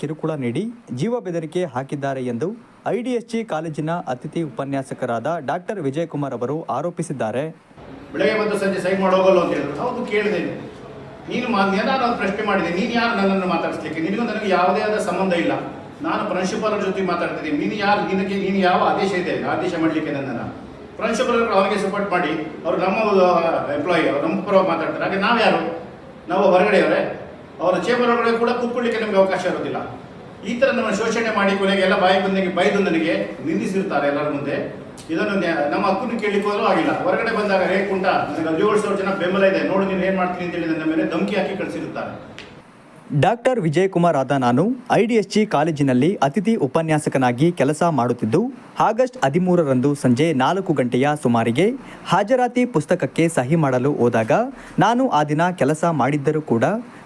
ಕಿರುಕುಳ ನೀಡಿ ಜೀವ ಬೆದರಿಕೆ ಹಾಕಿದ್ದಾರೆ ಎಂದು ಐಡಿಎಸ್ಜಿ ಕಾಲೇಜಿನ ಅತಿಥಿ ಉಪನ್ಯಾಸಕರಾದ ಡಾಕ್ಟರ್ ವಿಜಯಕುಮಾರ್ ಅವರು ಆರೋಪಿಸಿದ್ದಾರೆ. ಬೆಳಗ್ಗೆ ಮತ್ತು ಸಂಜೆ ಸೈನ್ ಮಾಡೋಗಲ್ಲ ಅಂತ ಹೇಳಿದ್ರು. ಹೌದು, ಕೇಳಿದೆ. ನೀನು ಒಂದು ಪ್ರಶ್ನೆ ಮಾಡಿದೆ. ನೀನು ಯಾರು ನನ್ನನ್ನು ಮಾತಾಡಿಸ್ಲಿಕ್ಕೆ? ನಿನಗೂ ನನಗೆ ಯಾವುದೇ ಆದ ಸಂಬಂಧ ಇಲ್ಲ. ನಾನು ಪ್ರಾಂಶುಪಾಲರ ಜೊತೆ ಮಾತಾಡ್ತಿದ್ದೀನಿ. ನೀನು ಯಾರು, ನಿನಗೆ, ನೀನು ಯಾವ ಆದೇಶ ಇದೆ? ಆದೇಶ ಮಾಡಲಿಕ್ಕೆ ನನ್ನನ್ನು. ಪ್ರಾಂಶುಪಾಲರು ಅವರಿಗೆ ಸಪೋರ್ಟ್ ಮಾಡಿ, ಅವರು ನಮ್ಮ ಎಂಪ್ಲಾಯಿ ಅವರು ನಮ್ಮ ಪರವಾಗಿ ಮಾತಾಡ್ತಾರೆ. ಹಾಗೆ ನಾವು ಯಾರು ನಾವು ಹೊರಗಡೆಯವರೇ? ಅವರ ಚೇಂಬರ್ ಒಳಗಡೆ ಕೂಡ ಕೂತ್ಕೊಳ್ಳಿಕ್ಕೆ ನಮಗೆ ಅವಕಾಶ ಇರೋದಿಲ್ಲ. ಈ ಥರ ನಮ್ಮ ಶೋಷಣೆ ಮಾಡಿ ಕೊನೆಗೆ ಎಲ್ಲ ಬಾಯಿ ಬಂದಿಗೆ ಬೈದು ನನಗೆ ನಿಂದಿಸಿರ್ತಾರೆ ಎಲ್ಲರ ಮುಂದೆ. ಇದನ್ನು ನಮ್ಮ ಹಕ್ಕನ್ನು ಕೇಳಲಿಕ್ಕೆ ಹೋದ್ರೂ ಆಗಿಲ್ಲ. ಹೊರಗಡೆ ಬಂದಾಗ ರೇ ಕುಂಟ, ನನಗೆ ಹದಿನೇಳು ಸಾವಿರ ಜನ ಬೆಂಬಲ ಇದೆ. ನೋಡು, ನೀನು ಏನು ಮಾಡ್ತೀನಿ ಅಂತೇಳಿ ನನ್ನ ಮೇಲೆ ಧಮಕಿ ಹಾಕಿ ಕಳಿಸಿರುತ್ತಾರೆ. ಡಾಕ್ಟರ್ ವಿಜಯಕುಮಾರ್ ಆದ ನಾನು ಐಡಿಎಸ್ಜಿ ಕಾಲೇಜಿನಲ್ಲಿ ಅತಿಥಿ ಉಪನ್ಯಾಸಕನಾಗಿ ಕೆಲಸ ಮಾಡುತ್ತಿದ್ದು, ಆಗಸ್ಟ್ ಹದಿಮೂರರಂದು ಸಂಜೆ ನಾಲ್ಕು ಗಂಟೆಯ ಸುಮಾರಿಗೆ ಹಾಜರಾತಿ ಪುಸ್ತಕಕ್ಕೆ ಸಹಿ ಮಾಡಲು ಹೋದಾಗ, ನಾನು ಆ ದಿನ ಕೆಲಸ ಮಾಡಿದ್ದರೂ ಕೂಡ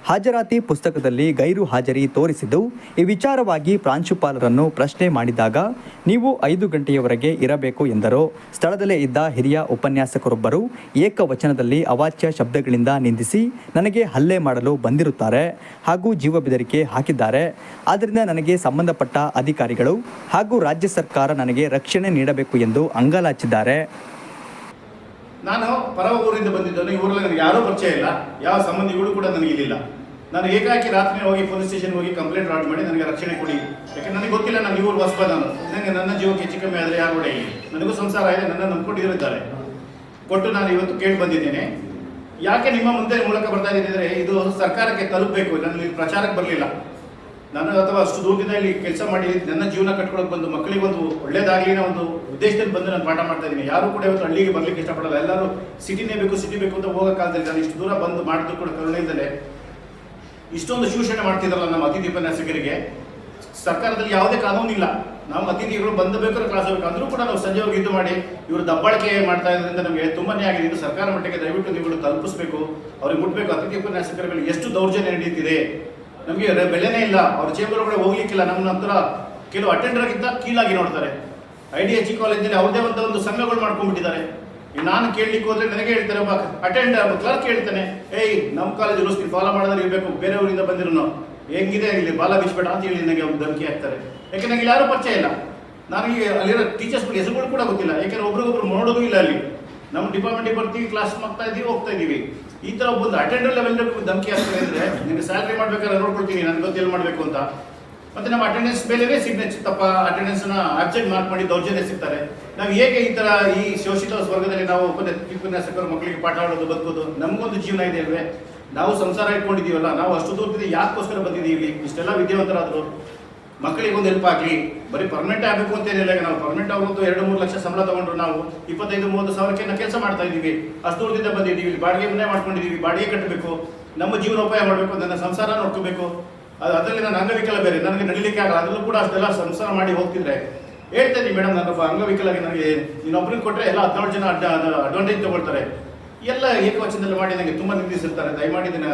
ಹಾಜರಾತಿ ಪುಸ್ತಕದಲ್ಲಿ ಗೈರು ಹಾಜರಿ ತೋರಿಸಿದ್ದು, ಈ ವಿಚಾರವಾಗಿ ಪ್ರಾಂಶುಪಾಲರನ್ನು ಪ್ರಶ್ನೆ ಮಾಡಿದಾಗ, ನೀವು ಐದು ಗಂಟೆಯವರೆಗೆ ಇರಬೇಕು ಎಂದರು. ಸ್ಥಳದಲ್ಲೇ ಇದ್ದ ಹಿರಿಯ ಉಪನ್ಯಾಸಕರೊಬ್ಬರು ಏಕವಚನದಲ್ಲಿ ಅವಾಚ್ಯ ಶಬ್ದಗಳಿಂದ ನಿಂದಿಸಿ, ನನಗೆ ಹಲ್ಲೆ ಮಾಡಲು ಬಂದಿರುತ್ತಾರೆ ಹಾಗೂ ಜೀವ ಬೆದರಿಕೆ ಹಾಕಿದ್ದಾರೆ. ಆದ್ದರಿಂದ ನನಗೆ ಸಂಬಂಧಪಟ್ಟ ಅಧಿಕಾರಿಗಳು ಹಾಗೂ ರಾಜ್ಯ ಸರ್ಕಾರ ನನಗೆ ರಕ್ಷಣೆ ನೀಡಬೇಕು ಎಂದು ಅಂಗಲಾಚಿದ್ದಾರೆ. ನಾನು ಪರ ಊರಿಂದ ಬಂದಿದ್ದನು ಈ ಊರಲ್ಲಿ ನನಗೆ ಯಾರೂ ಪರಿಚಯ ಇಲ್ಲ. ಯಾವ ಸಂಬಂಧಿಗಳು ಕೂಡ ನನಗೆ ಇಲ್ಲಿಲ್ಲ. ನಾನು ಏಕಾಕಿ ರಾತ್ರಿ ಹೋಗಿ ಪೊಲೀಸ್ ಸ್ಟೇಷನ್ ಹೋಗಿ ಕಂಪ್ಲೇಂಟ್ ರಾಡ್ ಮಾಡಿ ನನಗೆ ರಕ್ಷಣೆ ಕೊಡಿ. ಯಾಕೆ ನನಗೆ ಗೊತ್ತಿಲ್ಲ ನಾನು ಇವರು ಹೊಸಬ ನಾನು. ನನಗೆ ನನ್ನ ಜೀವಕ್ಕೆ ಹೆಚ್ಚು ಕಮ್ಮಿ ಆದರೆ ಯಾರು ಇಲ್ಲಿ ನನಗೂ ಸಂಸಾರ ಇದೆ, ನನ್ನ ನಂಬ್ಕೊಂಡಿರುತ್ತಾರೆ ಕೊಟ್ಟು ನಾನು ಇವತ್ತು ಕೇಳಿ ಬಂದಿದ್ದೇನೆ. ಯಾಕೆ ನಿಮ್ಮ ಮುಂದೆ ಮೂಲಕ ಬರ್ತಾ ಇದ್ದೀನಿ ಇದು ಸರ್ಕಾರಕ್ಕೆ ತಲುಪಬೇಕು. ನಾನು ಇಲ್ಲಿ ಪ್ರಚಾರಕ್ಕೆ ಬರಲಿಲ್ಲ. ನಾನು ಅಥವಾ ಅಷ್ಟು ದೂರದಿಂದ ಕೆಲಸ ಮಾಡಿ ನನ್ನ ಜೀವನ ಕಟ್ಕೊಳಕ್ ಬಂದು ಮಕ್ಕಳಿಗೆ ಒಂದು ಒಳ್ಳೇದಾಗಲಿ ಅನ್ನೋ ಒಂದು ಉದ್ದೇಶದಲ್ಲಿ ಬಂದು ನಾನು ಪಾಠ ಮಾಡ್ತಾ ಇದ್ದೀನಿ. ಯಾರು ಕೂಡ ಇವತ್ತು ಹಳ್ಳಿಗೆ ಬರಲಿಕ್ಕೆ ಇಷ್ಟಪಡಲ್ಲ. ಎಲ್ಲರೂ ಸಿಟಿನೇ ಬೇಕು, ಸಿಟಿ ಬೇಕು ಅಂತ ಹೋಗೋ ಕಾಲದಲ್ಲಿ ನಾನು ಇಷ್ಟು ದೂರ ಬಂದು ಮಾಡಿದ್ರು ಕೂಡ ಕರುಣೆಯಿಂದಲೇ ಇಷ್ಟೊಂದು ಶೋಷಣೆ ಮಾಡ್ತಿದ್ರಲ್ಲ ನಮ್ಮ ಅತಿಥಿ ಉಪನ್ಯಾಸಕರಿಗೆ. ಸರ್ಕಾರದಲ್ಲಿ ಯಾವುದೇ ಕಾನೂನು ಇಲ್ಲ ನಾವು ಅತಿಥಿಗಳು ಬಂದ ಬೇಕಾದ್ರೆ ಕ್ಲಾಸ್ ಹೋಗ್ಬೇಕು. ಅಂದ್ರೂ ಕೂಡ ನಾವು ಸಂಜೆ ಹೋಗಿ ಇದು ಮಾಡಿ ಇವರು ದಬ್ಬಾಳಿಕೆ ಮಾಡ್ತಾ ಇರೋದ್ರಿಂದ ನಮಗೆ ತುಂಬಾನೇ ಆಗಿದೆ. ಇದು ಸರ್ಕಾರ ಮಟ್ಟಕ್ಕೆ ದಯವಿಟ್ಟು ನೀವುಗಳು ತಲುಪಿಸಬೇಕು. ಅವ್ರಿಗೆ ಮುಟ್ಬೇಕು. ಅತಿಥಿ ಮೇಲೆ ಎಷ್ಟು ದೌರ್ಜನ್ಯ ನಡೀತಿದೆ. ನಮಗೆ ಬೆಲೆನೇ ಇಲ್ಲ. ಅವ್ರ ಚೇಂಬರ್ ಕೂಡ ಹೋಗ್ಲಿಕ್ಕಿಲ್ಲ. ನಮ್ಮ ನಂತರ ಕೆಲವು ಅಟೆಂಡರ್ ಆಗಿದ್ದ ಕೀಳಾಗಿ ನೋಡ್ತಾರೆ. ಐ ಡಿ ಎಚ್ ಇ ಕಾಲೇಜಿನಲ್ಲಿ ಅವ್ರದೇ ಒಂದು ಒಂದು ಸಂಘಗಳು ಮಾಡ್ಕೊಂಡ್ಬಿಟ್ಟಿದ್ದಾರೆ. ಈಗ ನಾನು ಕೇಳಲಿಕ್ಕೆ ಹೋದ್ರೆ ನನಗೆ ಹೇಳ್ತಾರೆ ಒಬ್ಬ ಅಟೆಂಡ್ ಕ್ಲರ್ಕ್ ಹೇಳ್ತಾನೆ ಏಯ್ ನಮ್ಮ ಕಾಲೇಜ್ ರೂಲ್ಸ್ ಫಾಲೋ ಮಾಡಿದ್ರೆ ಇರಬೇಕು. ಬೇರೆಯವರಿಂದ ಬಂದಿರೋ ಹೆಂಗಿದೆ? ಇಲ್ಲಿ ಬಾಲ ಬಿಚ್ಬೇಡ ಅಂತ ಹೇಳಿ ನನಗೆ ಒಂದು ಧಮಕಿ ಹಾಕ್ತಾರೆ. ಯಾಕೆ ನನಗೆ ಯಾರೂ ಪರಿಚಯ ಇಲ್ಲ. ನನಗೆ ಅಲ್ಲಿರೋ ಟೀಚರ್ಸ್ ಹೆಸರುಗಳು ಕೂಡ ಗೊತ್ತಿಲ್ಲ. ಯಾಕೆಂದ್ರೆ ಒಬ್ರಿಗೊಬ್ರು ನೋಡೋದು ಇಲ್ಲ ಅಲ್ಲಿ. ನಮ್ಮ ಡಿಪಾರ್ಟ್ಮೆಂಟಿಗೆ ಬರ್ತೀವಿ ಕ್ಲಾಸ್ ಮಾಡ್ತಾ ಇದೀವಿ, ಹೋಗ್ತಾ ಇದೀವಿ. ಈ ಥರ ಒಂದು ಅಟೆಂಡರ್ ಲೆವೆಲ್ ಧಮಕಿ ಆಗ್ತದೆ ಅಂದರೆ ನಿಮಗೆ ಸ್ಯಾಲ್ರಿ ಮಾಡ್ಬೇಕಾದ್ರೆ ನೋಡ್ಕೊಳ್ತೀನಿ, ನನಗೆ ಗೊತ್ತಿಲ್ಲ ಮಾಡಬೇಕು ಅಂತ. ಮತ್ತೆ ನಮ್ಮ ಅಟೆಂಡೆನ್ಸ್ ಮೇಲೆ ಸಿಗ್ನೇಚರ್ ತಪ್ಪ ಅಟೆಂಡೆನ್ಸ್ನ ಅಬ್ಸೆಂಟ್ ಮಾರ್ಕ್ ಮಾಡಿ ದೌರ್ಜನ್ಯ ಸಿಗ್ತಾರೆ. ನಾವು ಹೇಗೆ ಈ ಥರ ಈ ಶೋಷಿತ ವರ್ಗದಲ್ಲಿ ನಾವು ಉಪನ್ಯ- ಉಪನ್ಯಾಸಕರು ಮಕ್ಕಳಿಗೆ ಪಾಠ ಆಡೋದು ಬದುಕೋದು, ನಮಗೊಂದು ಜೀವನ ಇದೆ ಅಲ್ವೇ? ನಾವು ಸಂಸಾರ ಇಟ್ಕೊಂಡಿದ್ದೀವಲ್ಲ, ನಾವು ಅಷ್ಟು ದೂರದಿಂದ ಯಾಕೋಸ್ಕರ ಬಂದಿದ್ದೀವಿ ಇಷ್ಟೆಲ್ಲ ವಿದ್ಯಾವಂತರಾದ್ರು. ಮಕ್ಕಳಿಗೆ ಒಂದು ಹೆಲ್ಪ್ ಆಗಲಿ. ಬರೀ ಪರ್ಮನೆಂಟ್ ಆಗಬೇಕು ಅಂತ ಏನಿಲ್ಲ ನಾವು ಪರ್ಮನೆಂಟ್ ಆಗೋದು ಎರಡು ಮೂರು ಲಕ್ಷ ಸಂಬಳ ತಗೊಂಡ್ರು ನಾವು ಇಪ್ಪತ್ತೈದು, ಮೂವತ್ತು ಸಾವಿರಕ್ಕೆ ನಾವು ಕೆಲಸ ಮಾಡ್ತಾ ಇದ್ದೀವಿ. ಅಷ್ಟು ದೂರದಿಂದ ಬಂದಿದ್ದೀವಿ ಬಾಡಿಗೆ ಮನೆ ಮಾಡ್ಕೊಂಡಿದ್ದೀವಿ, ಬಾಡಿಗೆ ಕಟ್ಟಬೇಕು, ನಮ್ಮ ಜೀವನೋಪಾಯ ಮಾಡಬೇಕು, ನನ್ನ ಸಂಸಾರ ನೋಡ್ಕೋಬೇಕು. ಅದು ಅದರಲ್ಲಿ ನಾನು ಅಂಗವಿಕಲ ಬೇರೆ, ನನಗೆ ನಡಿಲಿಕ್ಕೆ ಆಗಲ್ಲ. ಅದರಲ್ಲೂ ಕೂಡ ಅಷ್ಟೆಲ್ಲ ಸಂಸಾರ ಮಾಡಿ ಹೋಗ್ತಿದ್ರೆ. ಹೇಳ್ತೇನೆ ಮೇಡಮ್ ನಾನೊಬ್ಬ ಅಂಗವಿಕಲಾಗಿ ನನಗೆ ಇನ್ನೊಬ್ರಿಗೆ ಕೊಟ್ಟರೆ ಎಲ್ಲ ಹದಿನೇಳು ಜನ ಅಡ್ಡ ಅಡ್ವಾಂಟೇಜ್ ತಗೊಳ್ತಾರೆ. ಎಲ್ಲ ಏಕವಚನದಲ್ಲಿ ಮಾಡಿ ನನಗೆ ತುಂಬ ನಿಂದಿಸಿರ್ತಾರೆ ದಯಮಾಡಿ ಇದನ್ನ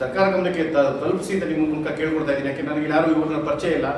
ಸರ್ಕಾರ ಗಮನಕ್ಕೆ ತಲುಪಿಸಿ ಅಂತ ನಿಮ್ಮ ಮೂಲಕ ಕೇಳ್ಕೊಡ್ತಾ ಇದ್ದೀನಿ. ಯಾಕೆ ನನಗೆ ಯಾರು ಇವ್ರನ್ನ ಪರಿಚಯ ಇಲ್ಲ.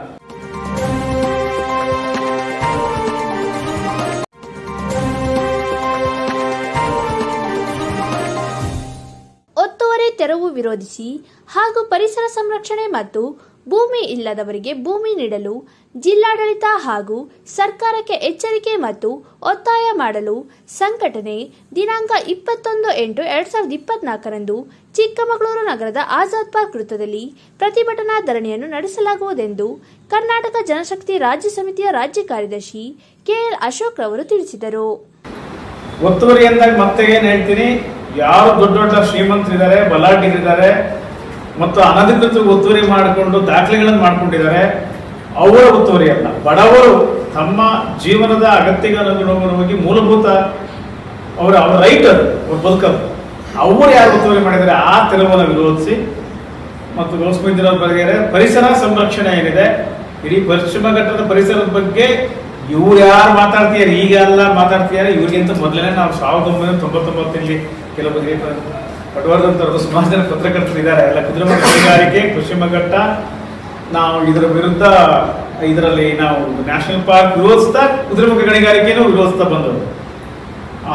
ತೆರವು ವಿರೋಧಿಸಿ ಹಾಗೂ ಪರಿಸರ ಸಂರಕ್ಷಣೆ ಮತ್ತು ಭೂಮಿ ಇಲ್ಲದವರಿಗೆ ಭೂಮಿ ನೀಡಲು ಜಿಲ್ಲಾಡಳಿತ ಹಾಗೂ ಸರ್ಕಾರಕ್ಕೆ ಎಚ್ಚರಿಕೆ ಮತ್ತು ಒತ್ತಾಯ ಮಾಡಲು ಸಂಘಟನೆ ದಿನಾಂಕ ಇಪ್ಪತ್ತೊಂದು ಎಂಟು ಎರಡ್ ಸಾವಿರದ ಇಪ್ಪತ್ನಾಲ್ಕರಂದು ಚಿಕ್ಕಮಗಳೂರು ನಗರದ ಆಜಾದ್ ಪಾರ್ಕ್ ವೃತ್ತದಲ್ಲಿ ಪ್ರತಿಭಟನಾ ಧರಣಿಯನ್ನು ನಡೆಸಲಾಗುವುದೆಂದು ಕರ್ನಾಟಕ ಜನಶಕ್ತಿ ರಾಜ್ಯ ಸಮಿತಿಯ ರಾಜ್ಯ ಕಾರ್ಯದರ್ಶಿ ಕೆಎಲ್ ಅಶೋಕ್ ಅವರು ತಿಳಿಸಿದರು. ಒತ್ತುವರಿ ಅಂದಾಗ ಮತ್ತೆ ಏನ್ ಹೇಳ್ತೀನಿ? ಯಾರು ದೊಡ್ಡ ದೊಡ್ಡ ಶ್ರೀಮಂತರಿದ್ದಾರೆ, ಬಲಾಢ್ಯರಿದ್ದಾರೆ ಮತ್ತು ಅನಧಿಕೃತ ಒತ್ತುವರಿ ಮಾಡಿಕೊಂಡು ದಾಖಲೆಗಳನ್ನು ಮಾಡ್ಕೊಂಡಿದ್ದಾರೆ. ಅವರ ಒತ್ತುವರಿ ಅಲ್ಲ, ಬಡವರು ತಮ್ಮ ಜೀವನದ ಅಗತ್ಯಕ್ಕೆ ಮೂಲಭೂತ ಅವರ ಅವರ ರೈಟ್ ಅದು, ಅವ್ರ ಬದುಕದು. ಅವರು ಯಾರು ಒತ್ತುವರಿ ಮಾಡಿದ್ದಾರೆ ಆ ತೆರವನ್ನು ವಿರೋಧಿಸಿ. ಮತ್ತು ಗೌಸ್ಮಿಂದಿರ ಬಗ್ಗೆ ಪರಿಸರ ಸಂರಕ್ಷಣೆ ಏನಿದೆ, ಇಡೀ ಪಶ್ಚಿಮ ಘಟ್ಟದ ಪರಿಸರದ ಬಗ್ಗೆ ಇವ್ರು ಯಾರು ಮಾತಾಡ್ತಿದ್ದಾರೆ, ಈಗ ಎಲ್ಲ ಮಾತಾಡ್ತಿದ್ದಾರೆ, ಇವ್ರಿಗಿಂತ ಮೊದಲನೇ ನಾವು ಸಾವಿರದ ಒಂಬೈನೂರ ಕೆಲವು ಕೆಲವೊಬ್ಬರಿಗೆ ಪಟವರ್ಧಂತರದ್ದು ಸುಮಾರು ಜನ ಪತ್ರಕರ್ತರು ಇದ್ದಾರೆ ಎಲ್ಲ ಕುದುರೆಮುಖ ಗಣಿಗಾರಿಕೆ ಕೃಷಿ ನಾವು ಇದರ ವಿರುದ್ಧ ಇದರಲ್ಲಿ ನಾವು ನ್ಯಾಷನಲ್ ಪಾರ್ಕ್ ವಿರೋಧಿಸ್ತಾ ಕುದುರೆಮುಖ ಗಣಿಗಾರಿಕೆನೂ ವಿರೋಧಿಸ್ತಾ ಬಂದವರು.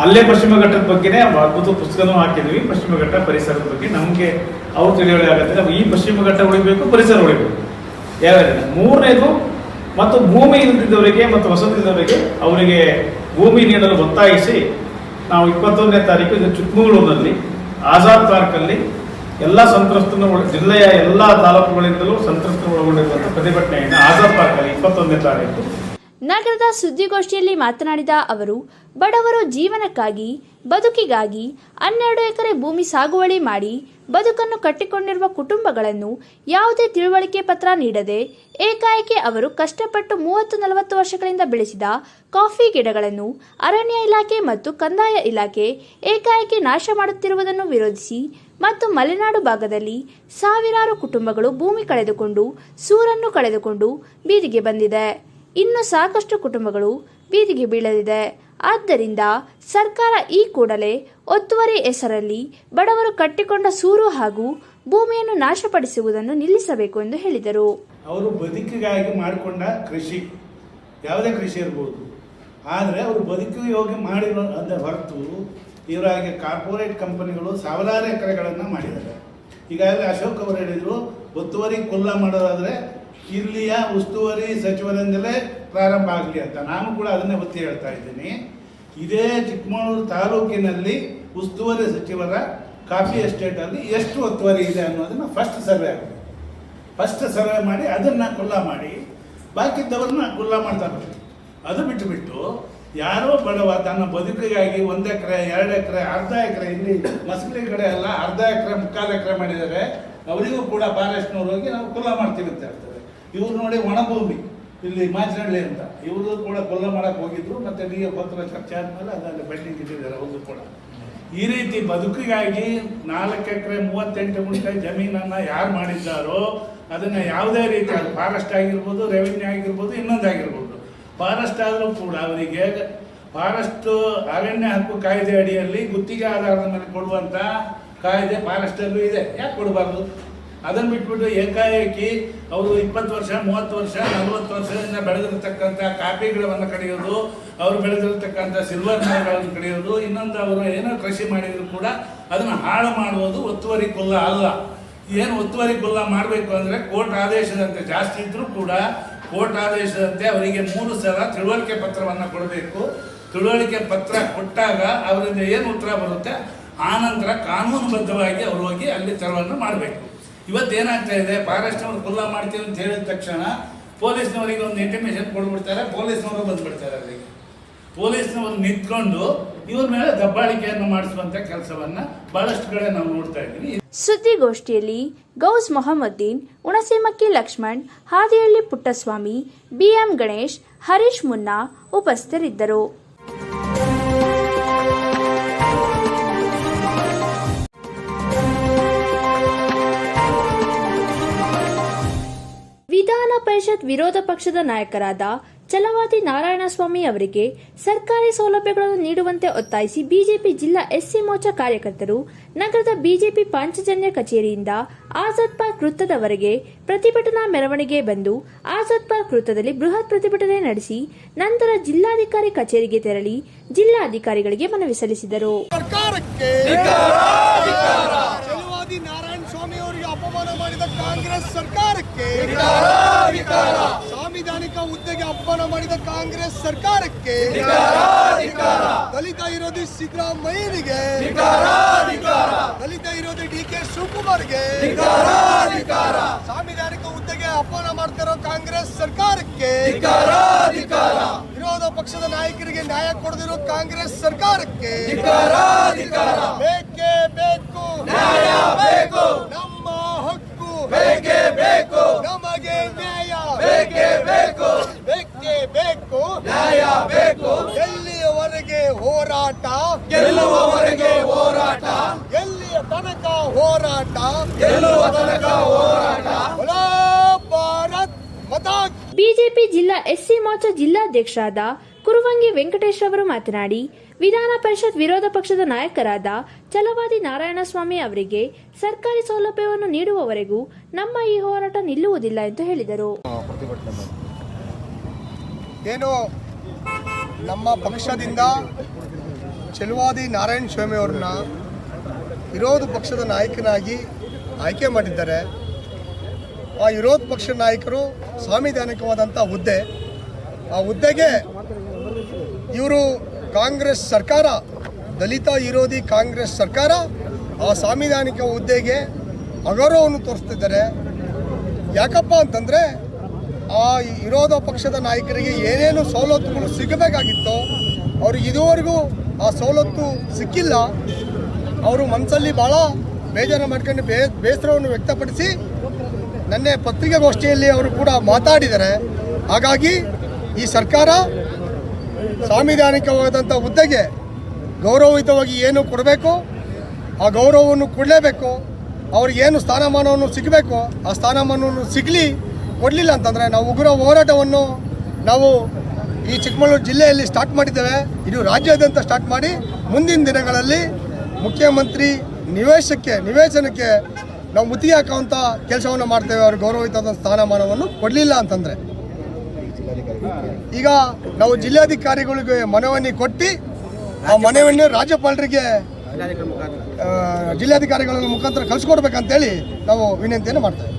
ಅಲ್ಲೇ ಪಶ್ಚಿಮ ಘಟ್ಟದ ಬಗ್ಗೆನೇ ಅದ್ಭುತ ಪುಸ್ತಕನೂ ಹಾಕಿದ್ವಿ. ಪಶ್ಚಿಮ ಘಟ್ಟ ಪರಿಸರದ ಬಗ್ಗೆ. ನಮಗೆ ಅವ್ರು ತಿಳಿಯೋಳೆ ಆಗುತ್ತೆ. ನಾವು ಈ ಪಶ್ಚಿಮ ಘಟ್ಟ ಉಳಿಬೇಕು, ಪರಿಸರ ಉಳಿಬೇಕು. ಯಾವ್ಯಾವ ಮೂರನೇದು ಮತ್ತು ಭೂಮಿ ಇಲ್ಲದಿದ್ದವರಿಗೆ ಮತ್ತು ವಸತಿ ಇದ್ದವರಿಗೆ ಅವರಿಗೆ ಭೂಮಿ ನೀಡಲು ಒತ್ತಾಯಿಸಿ ನಾವು ಇಪ್ಪತ್ತೊಂದನೇ ತಾರೀಕು ಇದು ಚಿಕ್ಕಮಗಳೂರಿನಲ್ಲಿ ಆಜಾದ್ ಪಾರ್ಕಲ್ಲಿ ಎಲ್ಲ ಸಂತ್ರಸ್ತನ ಜಿಲ್ಲೆಯ ಎಲ್ಲ ತಾಲೂಕುಗಳಿಂದಲೂ ಸಂತ್ರಸ್ತರು ಒಳಗೊಂಡಿರುವಂಥ ಪ್ರತಿಭಟನೆಯನ್ನು ಆಜಾದ್ ಪಾರ್ಕಲ್ಲಿ ಇಪ್ಪತ್ತೊಂದನೇ ತಾರೀಕು. ನಗರದ ಸುದ್ದಿಗೋಷ್ಠಿಯಲ್ಲಿ ಮಾತನಾಡಿದ ಅವರು, ಬಡವರು ಜೀವನಕ್ಕಾಗಿ, ಬದುಕಿಗಾಗಿ ಹನ್ನೆರಡು ಎಕರೆ ಭೂಮಿ ಸಾಗುವಳಿ ಮಾಡಿ ಬದುಕನ್ನು ಕಟ್ಟಿಕೊಂಡಿರುವ ಕುಟುಂಬಗಳನ್ನು ಯಾವುದೇ ತಿಳುವಳಿಕೆ ಪತ್ರ ನೀಡದೆ ಏಕಾಏಕಿ ಅವರು ಕಷ್ಟಪಟ್ಟು ಮೂವತ್ತು ನಲವತ್ತು ವರ್ಷಗಳಿಂದ ಬೆಳೆಸಿದ ಕಾಫಿ ಗಿಡಗಳನ್ನು ಅರಣ್ಯ ಇಲಾಖೆ ಮತ್ತು ಕಂದಾಯ ಇಲಾಖೆ ಏಕಾಏಕಿ ನಾಶ ಮಾಡುತ್ತಿರುವುದನ್ನು ವಿರೋಧಿಸಿ ಮತ್ತು ಮಲೆನಾಡು ಭಾಗದಲ್ಲಿ ಸಾವಿರಾರು ಕುಟುಂಬಗಳು ಭೂಮಿ ಕಳೆದುಕೊಂಡು, ಸೂರನ್ನು ಕಳೆದುಕೊಂಡು ಬೀದಿಗೆ ಬಂದಿದೆ. ಇನ್ನು ಸಾಕಷ್ಟು ಕುಟುಂಬಗಳು ಬೀದಿಗೆ ಬೀಳಲಿದೆ. ಆದ್ದರಿಂದ ಸರ್ಕಾರ ಈ ಕೂಡಲೇ ಒತ್ತುವರಿ ಹೆಸರಲ್ಲಿ ಬಡವರು ಕಟ್ಟಿಕೊಂಡ ಸೂರು ಹಾಗೂ ಭೂಮಿಯನ್ನು ನಾಶಪಡಿಸುವುದನ್ನು ನಿಲ್ಲಿಸಬೇಕು ಎಂದು ಹೇಳಿದರು. ಅವರು ಬದುಕಿಗಾಗಿ ಮಾಡಿಕೊಂಡ ಕೃಷಿ, ಯಾವುದೇ ಕೃಷಿ ಇರ್ಬೋದು. ಆದರೆ ಅವರು ಬದುಕಿಗೆ ಹೋಗಿ ಮಾಡಿರೋ ಅಂದರೆ ಹೊರತು ಇವರಾಗಿ ಕಾರ್ಪೊರೇಟ್ ಕಂಪನಿಗಳು ಸಾವಿರಾರು ಎಕರೆಗಳನ್ನು ಮಾಡಿದ್ದಾರೆ. ಈಗಾಗಲೇ ಅಶೋಕ್ ಅವರು ಹೇಳಿದರು, ಒತ್ತುವರಿ ಕುಲ್ಲ ಮಾಡೋದಾದರೆ ಇಲ್ಲಿಯ ಉಸ್ತುವಾರಿ ಸಚಿವರಿಂದಲೇ ಪ್ರಾರಂಭ ಆಗಲಿ ಅಂತ ನಾನು ಕೂಡ ಅದನ್ನೇ ಒತ್ತಿ ಹೇಳ್ತಾ ಇದ್ದೀನಿ. ಇದೇ ಚಿಕ್ಕಮಗಳೂರು ತಾಲೂಕಿನಲ್ಲಿ ಉಸ್ತುವಾರಿ ಸಚಿವರ ಕಾಫಿ ಎಸ್ಟೇಟಲ್ಲಿ ಎಷ್ಟು ಒತ್ತುವರಿ ಇದೆ ಅನ್ನೋದನ್ನು ಫಸ್ಟ್ ಸರ್ವೆ ಆಗಬೇಕು ಫಸ್ಟ್ ಸರ್ವೆ ಮಾಡಿ ಅದನ್ನು ಕುಲ್ಲ ಮಾಡಿ. ಬಾಕಿದ್ದವ್ರನ್ನ ಕುಲ್ಲ ಮಾಡ್ತಾ ಬರ್ತೀವಿ ಅದು ಬಿಟ್ಟುಬಿಟ್ಟು ಯಾರೋ ಬಡವ ತನ್ನ ಬದುಕಿಗಾಗಿ ಒಂದು ಎಕರೆ, ಎರಡು ಎಕರೆ, ಅರ್ಧ ಎಕರೆ ಇಲ್ಲಿ ಮಸಕಲಿ ಕಡೆ ಎಲ್ಲ ಅರ್ಧ ಎಕರೆ, ಮುಕ್ಕಾಲು ಎಕರೆ ಮಾಡಿದ್ದಾರೆ ಅವರಿಗೂ ಕೂಡ ಫಾರೆಸ್ಟ್ನವ್ರು ಹೋಗಿ ನಾವು ಕುಲ್ಲ ಮಾಡ್ತೀವಿ ಅಂತ ಹೇಳ್ತಾರೆ. ಇವ್ರು ನೋಡಿ ಒಣಭೂಮಿ ಇಲ್ಲಿ ಮಾಚನಹಳ್ಳಿ ಅಂತ. ಇವರು ಕೂಡ ಕೊಲ್ಲ ಮಾಡಕ್ಕೆ ಹೋಗಿದ್ರು, ಮತ್ತೆ ಡಿ ಎಫ್ ಪತ್ರ ಚರ್ಚೆ ಆದಮೇಲೆ ಅದನ್ನು ಬೆಂಡಿಂಗ್ ಇಟ್ಟಿದ್ದಾರೆ ಅವರು ಕೂಡ. ಈ ರೀತಿ ಬದುಕಿಗಾಗಿ ನಾಲ್ಕು ಎಕರೆ ಮೂವತ್ತೆಂಟು ಗುಂಟೆ ಜಮೀನನ್ನು ಯಾರು ಮಾಡಿದ್ದಾರೋ, ಅದನ್ನು ಯಾವುದೇ ರೀತಿ ಅದು ಫಾರೆಸ್ಟ್ ಆಗಿರ್ಬೋದು, ರೆವಿನ್ಯೂ ಆಗಿರ್ಬೋದು ಇನ್ನೊಂದಾಗಿರ್ಬೋದು ಫಾರೆಸ್ಟ್ ಆದರೂ ಕೂಡ ಅವರಿಗೆ ಫಾರೆಸ್ಟ್ ಅರಣ್ಯ ಹಕ್ಕು ಕಾಯ್ದೆ ಅಡಿಯಲ್ಲಿ ಗುತ್ತಿಗೆ ಆಧಾರದ ಮೇಲೆ ಕೊಡುವಂಥ ಕಾಯ್ದೆ ಫಾರೆಸ್ಟಲ್ಲೂ ಇದೆ. ಯಾಕೆ ಕೊಡಬಾರ್ದು? ಅದನ್ನು ಬಿಟ್ಬಿಟ್ಟು ಏಕಾಏಕಿ ಅವರು ಇಪ್ಪತ್ತು ವರ್ಷ, ಮೂವತ್ತು ವರ್ಷ, ನಲವತ್ತು ವರ್ಷದಿಂದ ಬೆಳೆದಿರತಕ್ಕಂಥ ಕಾಫಿ ಗಿಡವನ್ನು ಕಡಿಯೋದು, ಅವರು ಬೆಳೆದಿರತಕ್ಕಂಥ ಸಿಲ್ವರ್ ಮರಗಳನ್ನು ಕಡಿಯೋದು, ಇನ್ನೊಂದು ಅವರು ಏನೋ ಕೃಷಿ ಮಾಡಿದರೂ ಕೂಡ ಅದನ್ನು ಹಾಳು ಮಾಡುವುದು ಒತ್ತುವರಿ ಕುಲ್ಲ ಅಲ್ಲ. ಏನು ಒತ್ತುವರಿ ಕುಲ್ಲ ಮಾಡಬೇಕು ಅಂದರೆ ಕೋರ್ಟ್ ಆದೇಶದಂತೆ ಜಾಸ್ತಿ ಇದ್ದರೂ ಕೂಡ ಕೋರ್ಟ್ ಆದೇಶದಂತೆ ಅವರಿಗೆ ಮೂರು ಸಲ ತಿಳುವಳಿಕೆ ಪತ್ರವನ್ನು ಕೊಡಬೇಕು. ತಿಳುವಳಿಕೆ ಪತ್ರ ಕೊಟ್ಟಾಗ ಅವರಿಂದ ಏನು ಉತ್ತರ ಬರುತ್ತೆ? ಆನಂತರ ಕಾನೂನುಬದ್ಧವಾಗಿ ಅವರು ಹೋಗಿ ಅಲ್ಲಿ ತೆರವನ್ನು ಮಾಡಬೇಕು. ಇವತ್ತೇನಾಗ್ತಾ ಇದೆ? ಫಾರೆಸ್ಟ್ನವ್ರು ಕುಲ್ಲ ಮಾಡ್ತೀವಿ ಅಂತ ಹೇಳಿದ ತಕ್ಷಣ ಪೊಲೀಸ್ನವರಿಗೆ ಒಂದು ಇಂಟಿಮೇಷನ್ ಕೊಡ್ಬಿಡ್ತಾರೆ ಪೊಲೀಸ್ನವರು ಬಂದ್ಬಿಡ್ತಾರೆ ಅಲ್ಲಿಗೆ. ಪೊಲೀಸ್ನವರು ನಿಂತ್ಕೊಂಡು ಇವ್ರ ಮೇಲೆ ದಬ್ಬಾಳಿಕೆಯನ್ನು ಮಾಡಿಸುವಂತ ಕೆಲಸವನ್ನ ಬಹಳಷ್ಟು ಕಡೆ ನಾವು ನೋಡ್ತಾ ಇದ್ದೀವಿ. ಸುದ್ದಿಗೋಷ್ಠಿಯಲ್ಲಿ ಗೌಸ್ ಮೊಹಮ್ಮದ್ದೀನ್ ಉಣಸಿಮಕ್ಕಿ ಲಕ್ಷ್ಮಣ್, ಹಾದಿಹಳ್ಳಿ ಪುಟ್ಟಸ್ವಾಮಿ, ಬಿಎಂ ಗಣೇಶ್, ಹರೀಶ್ ಮುನ್ನಾ ಉಪಸ್ಥಿತರಿದ್ದರು. ವಿಧಾನ ಪರಿಷತ್ ವಿರೋಧ ಪಕ್ಷದ ನಾಯಕರಾದ ಚಲವಾದಿ ನಾರಾಯಣಸ್ವಾಮಿ ಅವರಿಗೆ ಸರ್ಕಾರಿ ಸೌಲಭ್ಯಗಳನ್ನು ನೀಡುವಂತೆ ಒತ್ತಾಯಿಸಿ ಬಿಜೆಪಿ ಜಿಲ್ಲಾ ಎಸ್ಸಿ ಮೋರ್ಚಾ ಕಾರ್ಯಕರ್ತರು ನಗರದ ಬಿಜೆಪಿ ಪಾಂಚಜನ್ಯ ಕಚೇರಿಯಿಂದ ಆಜಾದ್ ಪಾರ್ಕ್ ವೃತ್ತದವರೆಗೆ ಪ್ರತಿಭಟನಾ ಮೆರವಣಿಗೆ ಬಂದು ಆಜಾದ್ ಪಾರ್ಕ್ ವೃತ್ತದಲ್ಲಿ ಬೃಹತ್ ಪ್ರತಿಭಟನೆ ನಡೆಸಿ ನಂತರ ಜಿಲ್ಲಾಧಿಕಾರಿ ಕಚೇರಿಗೆ ತೆರಳಿ ಜಿಲ್ಲಾಧಿಕಾರಿಗಳಿಗೆ ಮನವಿ ಸಲ್ಲಿಸಿದರು. ಅಪಮಾನ ಮಾಡಿದ ಕಾಂಗ್ರೆಸ್ ಸರ್ಕಾರಕ್ಕೆ ಸಾಂವಿಧಾನಿಕ ಹುದ್ದೆಗೆ ಅಪಮಾನ ಮಾಡಿದ ಕಾಂಗ್ರೆಸ್ ಸರ್ಕಾರಕ್ಕೆ ದಲಿತ ವಿರೋಧಿ ಸಿದ್ದರಾಮಯ್ಯನಿಗೆ ದಲಿತ ವಿರೋಧಿ ಡಿ ಕೆ ಶಿವಕುಮಾರ್ಗೆ ಸಾಂವಿಧಾನಿಕ ಹುದ್ದೆಗೆ ಅಪಮಾನ ಮಾಡ್ತಿರೋ ಕಾಂಗ್ರೆಸ್ ಸರ್ಕಾರಕ್ಕೆ ವಿರೋಧ ಪಕ್ಷದ ನಾಯಕರಿಗೆ ನ್ಯಾಯ ಕೊಡದಿರೋ ಕಾಂಗ್ರೆಸ್ ಸರ್ಕಾರಕ್ಕೆ ಬೇಕೇ ಬೇಕು. ನ್ಯಾಯ ಬೇಕು. ಬೇಕೇ ಬೇಕು. ನಮಗೆ ನ್ಯಾಯ. ಬೇಕೇ ಬೇಕು. ಬೇಕೇ ಬೇಕು. ನ್ಯಾಯ ಬೇಕು. ಎಲ್ಲಿಯವರೆಗೆ ಹೋರಾಟ? ಗೆಲ್ಲುವವರೆಗೆ ಹೋರಾಟ. ಎಲ್ಲಿಯ ತನಕ ಹೋರಾಟ? ಗೆಲ್ಲುವ ತನಕ ಹೋರಾಟ. ಬಿಜೆಪಿ ಜಿಲ್ಲಾ ಎಸ್ಸಿ ಮೋರ್ಚಾ ಜಿಲ್ಲಾಧ್ಯಕ್ಷರಾದ ಕುರುವಂಗಿ ವೆಂಕಟೇಶ್ ಅವರು ಮಾತನಾಡಿ ವಿಧಾನ ಪರಿಷತ್ ವಿರೋಧ ಪಕ್ಷದ ನಾಯಕರಾದ ಛಲವಾದಿ ನಾರಾಯಣಸ್ವಾಮಿ ಅವರಿಗೆ ಸರ್ಕಾರಿ ಸೌಲಭ್ಯವನ್ನು ನೀಡುವವರೆಗೂ ನಮ್ಮ ಈ ಹೋರಾಟ ನಿಲ್ಲುವುದಿಲ್ಲ ಎಂದು ಹೇಳಿದರು. ಏನು ನಮ್ಮ ಪಕ್ಷದಿಂದ ಚೆಲುವಾದಿ ನಾರಾಯಣ ಸ್ವಾಮಿ ಅವ್ರನ್ನ ವಿರೋಧ ಪಕ್ಷದ ನಾಯಕನಾಗಿ ಆಯ್ಕೆ ಮಾಡಿದ್ದಾರೆ. ಆ ವಿರೋಧ ಪಕ್ಷ ನಾಯಕರು ಸಾಂವಿಧಾನಿಕವಾದಂಥ ಹುದ್ದೆ, ಆ ಹುದ್ದೆಗೆ ಇವರು ಕಾಂಗ್ರೆಸ್ ಸರ್ಕಾರ, ದಲಿತ ವಿರೋಧಿ ಕಾಂಗ್ರೆಸ್ ಸರ್ಕಾರ ಆ ಸಾಂವಿಧಾನಿಕ ಹುದ್ದೆಗೆ ಅಗೌರವವನ್ನು ತೋರಿಸ್ತಿದ್ದಾರೆ. ಯಾಕಪ್ಪ ಅಂತಂದರೆ ಆ ವಿರೋಧ ಪಕ್ಷದ ನಾಯಕರಿಗೆ ಏನೇನು ಸವಲತ್ತುಗಳು ಸಿಗಬೇಕಾಗಿತ್ತೋ ಅವ್ರಿಗೆ ಇದುವರೆಗೂ ಆ ಸವಲತ್ತು ಸಿಕ್ಕಿಲ್ಲ. ಅವರು ಮನಸ್ಸಲ್ಲಿ ಭಾಳ ಬೇಜಾರು ಮಾಡ್ಕೊಂಡು ಬೇಸರವನ್ನು ವ್ಯಕ್ತಪಡಿಸಿ ನನ್ನೆ ಪತ್ರಿಕಾಗೋಷ್ಠಿಯಲ್ಲಿ ಅವರು ಕೂಡ ಮಾತಾಡಿದ್ದಾರೆ ಹಾಗಾಗಿ ಈ ಸರ್ಕಾರ ಸಾಂವಿಧಾನಿಕವಾದಂಥ ಹುದ್ದೆಗೆ ಗೌರವಯುತವಾಗಿ ಏನು ಕೊಡಬೇಕು, ಆ ಗೌರವವನ್ನು ಕೊಡಲೇಬೇಕು ಅವ್ರಿಗೇನು ಸ್ಥಾನಮಾನವನ್ನು ಸಿಗಬೇಕು, ಆ ಸ್ಥಾನಮಾನವನ್ನು ಸಿಗಲಿ, ಕೊಡಲಿಲ್ಲ ಅಂತಂದರೆ ನಾವು ಉಗ್ರ ಹೋರಾಟವನ್ನು ನಾವು ಈ ಚಿಕ್ಕಮಗಳೂರು ಜಿಲ್ಲೆಯಲ್ಲಿ ಸ್ಟಾರ್ಟ್ ಮಾಡಿದ್ದೇವೆ. ಇದು ರಾಜ್ಯಾದ್ಯಂತ ಸ್ಟಾರ್ಟ್ ಮಾಡಿ ಮುಂದಿನ ದಿನಗಳಲ್ಲಿ ಮುಖ್ಯಮಂತ್ರಿ ನಿವೇಶಕ್ಕೆ, ನಿವೇಶನಕ್ಕೆ ನಾವು ಮುತಿ ಹಾಕುವಂಥ ಕೆಲಸವನ್ನು ಮಾಡ್ತೇವೆ. ಅವ್ರಿಗೆ ಗೌರವಯುತವಾದ ಸ್ಥಾನಮಾನವನ್ನು ಕೊಡಲಿಲ್ಲ ಅಂತಂದರೆ. ಈಗ ನಾವು ಜಿಲ್ಲಾಧಿಕಾರಿಗಳಿಗೆ ಮನವಿಯನ್ನು ಕೊಟ್ಟು, ಆ ಮನವಿಯನ್ನು ರಾಜ್ಯಪಾಲರಿಗೆ ಜಿಲ್ಲಾಧಿಕಾರಿಗಳ ಮುಖಾಂತರ ಕಳಿಸ್ಕೊಡ್ಬೇಕಂತೇಳಿ ನಾವು ವಿನಂತಿಯನ್ನು ಮಾಡ್ತೇವೆ.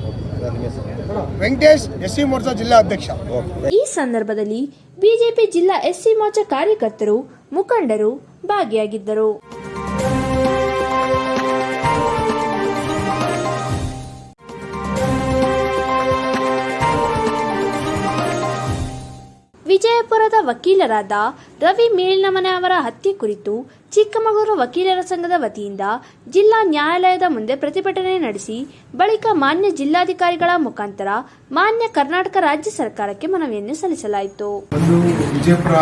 ವೆಂಕಟೇಶ್ ಎಸ್ ಸಿ ಮೋರ್ಚಾ ಜಿಲ್ಲಾ ಅಧ್ಯಕ್ಷ. ಈ ಸಂದರ್ಭದಲ್ಲಿ ಬಿಜೆಪಿ ಜಿಲ್ಲಾ ಎಸ್ ಸಿ ಮೋರ್ಚಾ ಕಾರ್ಯಕರ್ತರು ಮುಖಂಡರು ಭಾಗಿಯಾಗಿದ್ದರು. ವಿಜಯಪುರದ ವಕೀಲರಾದ ರವಿ ಮೇಲಿನಮನೆ ಅವರ ಹತ್ಯೆ ಕುರಿತು ಚಿಕ್ಕಮಗಳೂರು ವಕೀಲರ ಸಂಘದ ವತಿಯಿಂದ ಜಿಲ್ಲಾ ನ್ಯಾಯಾಲಯದ ಮುಂದೆ ಪ್ರತಿಭಟನೆ ನಡೆಸಿ ಬಳಿಕ ಮಾನ್ಯ ಜಿಲ್ಲಾಧಿಕಾರಿಗಳ ಮುಖಾಂತರ ಮಾನ್ಯ ಕರ್ನಾಟಕ ರಾಜ್ಯ ಸರ್ಕಾರಕ್ಕೆ ಮನವಿಯನ್ನು ಸಲ್ಲಿಸಲಾಯಿತು. ವಿಜಯಪುರ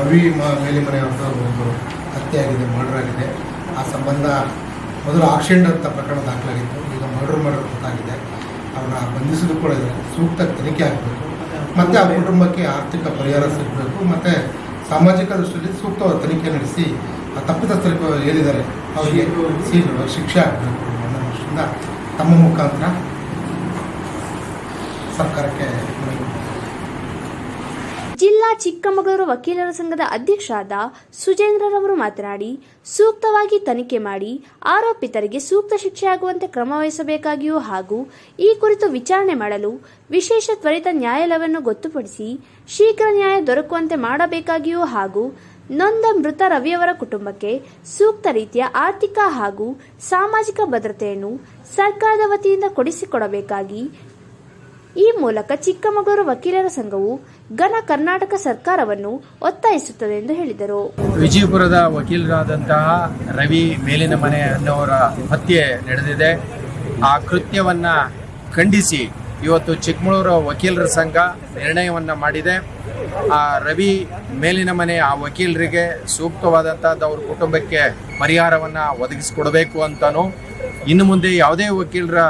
ರವಿ ಮ- ಮೇಲಿಮನೆ ಅವರ ಒಂದು ಹತ್ಯೆ ಮರ್ಡರ್ ಆಗಿದೆ. ಆ ಸಂಬಂಧ ಮೊದಲು ಆಕ್ಸಿಡೆಂಟ್ ಅಂತ ಪ್ರಕರಣ ದಾಖಲಾಗಿತ್ತು. ಈಗ ಮರ್ಡರ್ ಮರ್ಡರ್ ಗೊತ್ತಾಗಿದೆ. ಅವರನ್ನ ಬಂಧಿಸಲು ಕೂಡ ಸೂಕ್ತ ತನಿಖೆ ಆಗಬೇಕು. ಮತ್ತು ಆ ಕುಟುಂಬಕ್ಕೆ ಆರ್ಥಿಕ ಪರಿಹಾರ ಸಿಗಬೇಕು, ಮತ್ತು ಸಾಮಾಜಿಕ ದೃಷ್ಟಿಯಲ್ಲಿ ಸೂಕ್ತವಾದ ತನಿಖೆ ನಡೆಸಿ, ಆ ತಪ್ಪಿತಸ್ಥರು ಏನಿದ್ದಾರೆ, ಅವರಿಗೆ ಸೀಲು ಶಿಕ್ಷೆ ಆಗಬೇಕು ಅನ್ನೋ ದೃಷ್ಟಿಯಿಂದ ತಮ್ಮ ಮುಖಾಂತರ ಸರ್ಕಾರಕ್ಕೆ. ಜಿಲ್ಲಾ ಚಿಕ್ಕಮಗಳೂರು ವಕೀಲರ ಸಂಘದ ಅಧ್ಯಕ್ಷರಾದ ಸುಜೇಂದ್ರರವರು ಮಾತನಾಡಿ, ಸೂಕ್ತವಾಗಿ ತನಿಖೆ ಮಾಡಿ ಆರೋಪಿತರಿಗೆ ಸೂಕ್ತ ಶಿಕ್ಷೆಯಾಗುವಂತೆ ಕ್ರಮ ವಹಿಸಬೇಕಾಗಿಯೂ ಹಾಗೂ ಈ ಕುರಿತು ವಿಚಾರಣೆ ಮಾಡಲು ವಿಶೇಷ ತ್ವರಿತ ನ್ಯಾಯಾಲಯವನ್ನು ಗೊತ್ತುಪಡಿಸಿ ಶೀಘ್ರ ನ್ಯಾಯ ದೊರಕುವಂತೆ ಮಾಡಬೇಕಾಗಿಯೂ ಹಾಗೂ ನೊಂದ ಮೃತ ರವಿಯವರ ಕುಟುಂಬಕ್ಕೆ ಸೂಕ್ತ ರೀತಿಯ ಆರ್ಥಿಕ ಹಾಗೂ ಸಾಮಾಜಿಕ ಭದ್ರತೆಯನ್ನು ಸರ್ಕಾರದ ವತಿಯಿಂದ ಕೊಡಿಸಿಕೊಡಬೇಕಾಗಿ ಈ ಮೂಲಕ ಚಿಕ್ಕಮಗಳೂರು ವಕೀಲರ ಸಂಘವು ಘನ ಕರ್ನಾಟಕ ಸರ್ಕಾರವನ್ನು ಒತ್ತಾಯಿಸುತ್ತದೆ ಎಂದು ಹೇಳಿದರು. ವಿಜಯಪುರದ ವಕೀಲರಾದಂತಹ ರವಿ ಮೇಲಿನ ಮನೆ ಅನ್ನೋರ ಹತ್ಯೆ ನಡೆದಿದೆ. ಆ ಕೃತ್ಯವನ್ನ ಖಂಡಿಸಿ ಇವತ್ತು ಚಿಕ್ಕಮಗಳೂರು ವಕೀಲರ ಸಂಘ ನಿರ್ಣಯವನ್ನ ಮಾಡಿದೆ. ಆ ರವಿ ಮೇಲಿನ ಮನೆ ಆ ವಕೀಲರಿಗೆ ಸೂಕ್ತವಾದಂಥದ್ದು ಅವ್ರ ಕುಟುಂಬಕ್ಕೆ ಪರಿಹಾರವನ್ನ ಒದಗಿಸಿಕೊಡಬೇಕು ಅಂತಾನು ಇನ್ನು ಮುಂದೆ ಯಾವುದೇ ವಕೀಲರ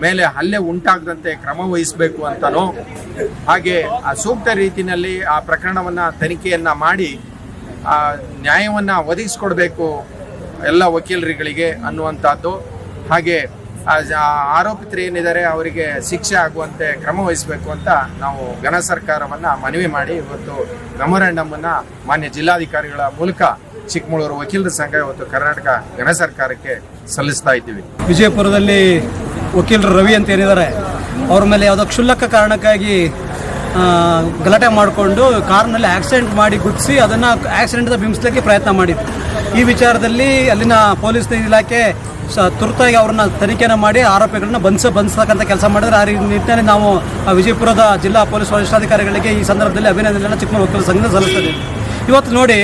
ಮೇಲೆ ಹಲ್ಲೆ ಉಂಟಾಗದಂತೆ ಕ್ರಮ ವಹಿಸಬೇಕು ಅಂತನೋ ಹಾಗೆ ಆ ಸೂಕ್ತ ರೀತಿಯಲ್ಲಿ ಆ ಪ್ರಕರಣವನ್ನು ತನಿಖೆಯನ್ನು ಮಾಡಿ ಆ ನ್ಯಾಯವನ್ನು ಒದಗಿಸ್ಕೊಡ್ಬೇಕು ಎಲ್ಲ ವಕೀಲರುಗಳಿಗೆ ಅನ್ನುವಂಥದ್ದು ಹಾಗೆ ಆರೋಪಿತರು ಏನಿದ್ದಾರೆ ಅವರಿಗೆ ಶಿಕ್ಷೆ ಆಗುವಂತೆ ಕ್ರಮ ವಹಿಸಬೇಕು ಅಂತ ನಾವು ಘನ ಸರ್ಕಾರವನ್ನು ಮನವಿ ಮಾಡಿ ಇವತ್ತು ಮೆಮೊರಾಂಡಮನ್ನು ಮಾನ್ಯ ಜಿಲ್ಲಾಧಿಕಾರಿಗಳ ಮೂಲಕ ಚಿಕ್ಕಮಗಳೂರು ವಕೀಲರ ಸಂಘ ಇವತ್ತು ಕರ್ನಾಟಕ ಘನ ಸರ್ಕಾರಕ್ಕೆ ಸಲ್ಲಿಸ್ತಾ ಇದ್ದೀವಿ. ವಿಜಯಪುರದಲ್ಲಿ ವಕೀಲರು ರವಿ ಅಂತ ಏನಿದ್ದಾರೆ, ಅವ್ರ ಮೇಲೆ ಯಾವುದೋ ಕ್ಷುಲ್ಲಕ ಕಾರಣಕ್ಕಾಗಿ ಗಲಾಟೆ ಮಾಡಿಕೊಂಡು ಕಾರ್ನಲ್ಲಿ ಆಕ್ಸಿಡೆಂಟ್ ಮಾಡಿ ಗುಡಿಸಿ ಅದನ್ನು ಆಕ್ಸಿಡೆಂಟ್ ಬಿಂಬಿಸ್ಲಿಕ್ಕೆ ಪ್ರಯತ್ನ ಮಾಡಿದ್ರು. ಈ ವಿಚಾರದಲ್ಲಿ ಅಲ್ಲಿನ ಪೊಲೀಸ್ ಇಲಾಖೆ ಸ, ತುರ್ತಾಗಿ ಅವ್ರನ್ನ ತನಿಖೆನ ಮಾಡಿ ಆರೋಪಿಗಳನ್ನ ಬಂಧಿಸ ಬಂಧಿಸ್ತಕ್ಕಂಥ ಕೆಲಸ ಮಾಡಿದ್ರೆ. ಆ ನಿಟ್ಟಿನಲ್ಲಿ ನಾವು ವಿಜಯಪುರದ ಜಿಲ್ಲಾ ಪೊಲೀಸ್ ವರಿಷ್ಠಾಧಿಕಾರಿಗಳಿಗೆ ಈ ಸಂದರ್ಭದಲ್ಲಿ ಅಭಿನಂದನೆಯನ್ನು ಚಿಕ್ಕಮಗಳೂರು ವಕೀಲರ ಸಂಘದಿಂದ ಸಲ್ಲಿಸ್ತಾ ಇವತ್ತು ನೋಡಿ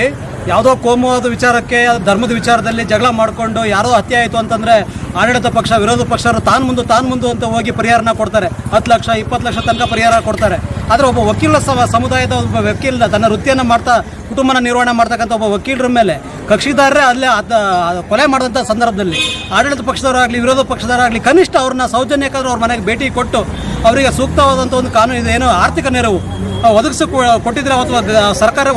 ಯಾವುದೋ ಕೋಮುವಾದ ವಿಚಾರಕ್ಕೆ ಧರ್ಮದ ವಿಚಾರದಲ್ಲಿ ಜಗಳ ಮಾಡಿಕೊಂಡು ಯಾರೋ ಹತ್ಯೆ ಆಯಿತು ಅಂತಂದರೆ ಆಡಳಿತ ಪಕ್ಷ, ವಿರೋಧ ಪಕ್ಷರು ತಾನು ಮುಂದೆ ತಾನು ಮುಂದೆ ಅಂತ ಹೋಗಿ ಪರಿಹಾರನ ಕೊಡ್ತಾರೆ. ಹತ್ತು ಲಕ್ಷ, ಇಪ್ಪತ್ತು ಲಕ್ಷ ತನಕ ಪರಿಹಾರ ಕೊಡ್ತಾರೆ. ಆದರೆ ಒಬ್ಬ ವಕೀಲ ಸಮ ಸಮುದಾಯದ ಒಬ್ಬ ವಕೀಲ ತನ್ನ ವೃತ್ತಿಯನ್ನು ಮಾಡ್ತಾ, ಕುಟುಂಬನ ನಿರ್ವಹಣೆ ಮಾಡ್ತಕ್ಕಂಥ ಒಬ್ಬ ವಕೀಲರ ಮೇಲೆ ಕಕ್ಷಿದಾರರೇ ಅಲ್ಲೇ ಕೊಲೆ ಮಾಡಿದಂಥ ಸಂದರ್ಭದಲ್ಲಿ ಆಡಳಿತ ಪಕ್ಷದವರಾಗಲಿ, ವಿರೋಧ ಪಕ್ಷದವರಾಗಲಿ ಕನಿಷ್ಠ ಅವ್ರನ್ನ ಸೌಜನ್ಯಕ್ಕಾದ್ರೂ ಅವ್ರ ಮನೆಗೆ ಭೇಟಿ ಕೊಟ್ಟು ಅವರಿಗೆ ಸೂಕ್ತವಾದಂಥ ಒಂದು ಕಾನೂನು ಇದೆ ಏನೋ ಆರ್ಥಿಕ ನೆರವು ಒದಗಿಸಿ ಕೊಟ್ಟಿದ್ರೆ ಅಥವಾ ಸರ್ಕಾರ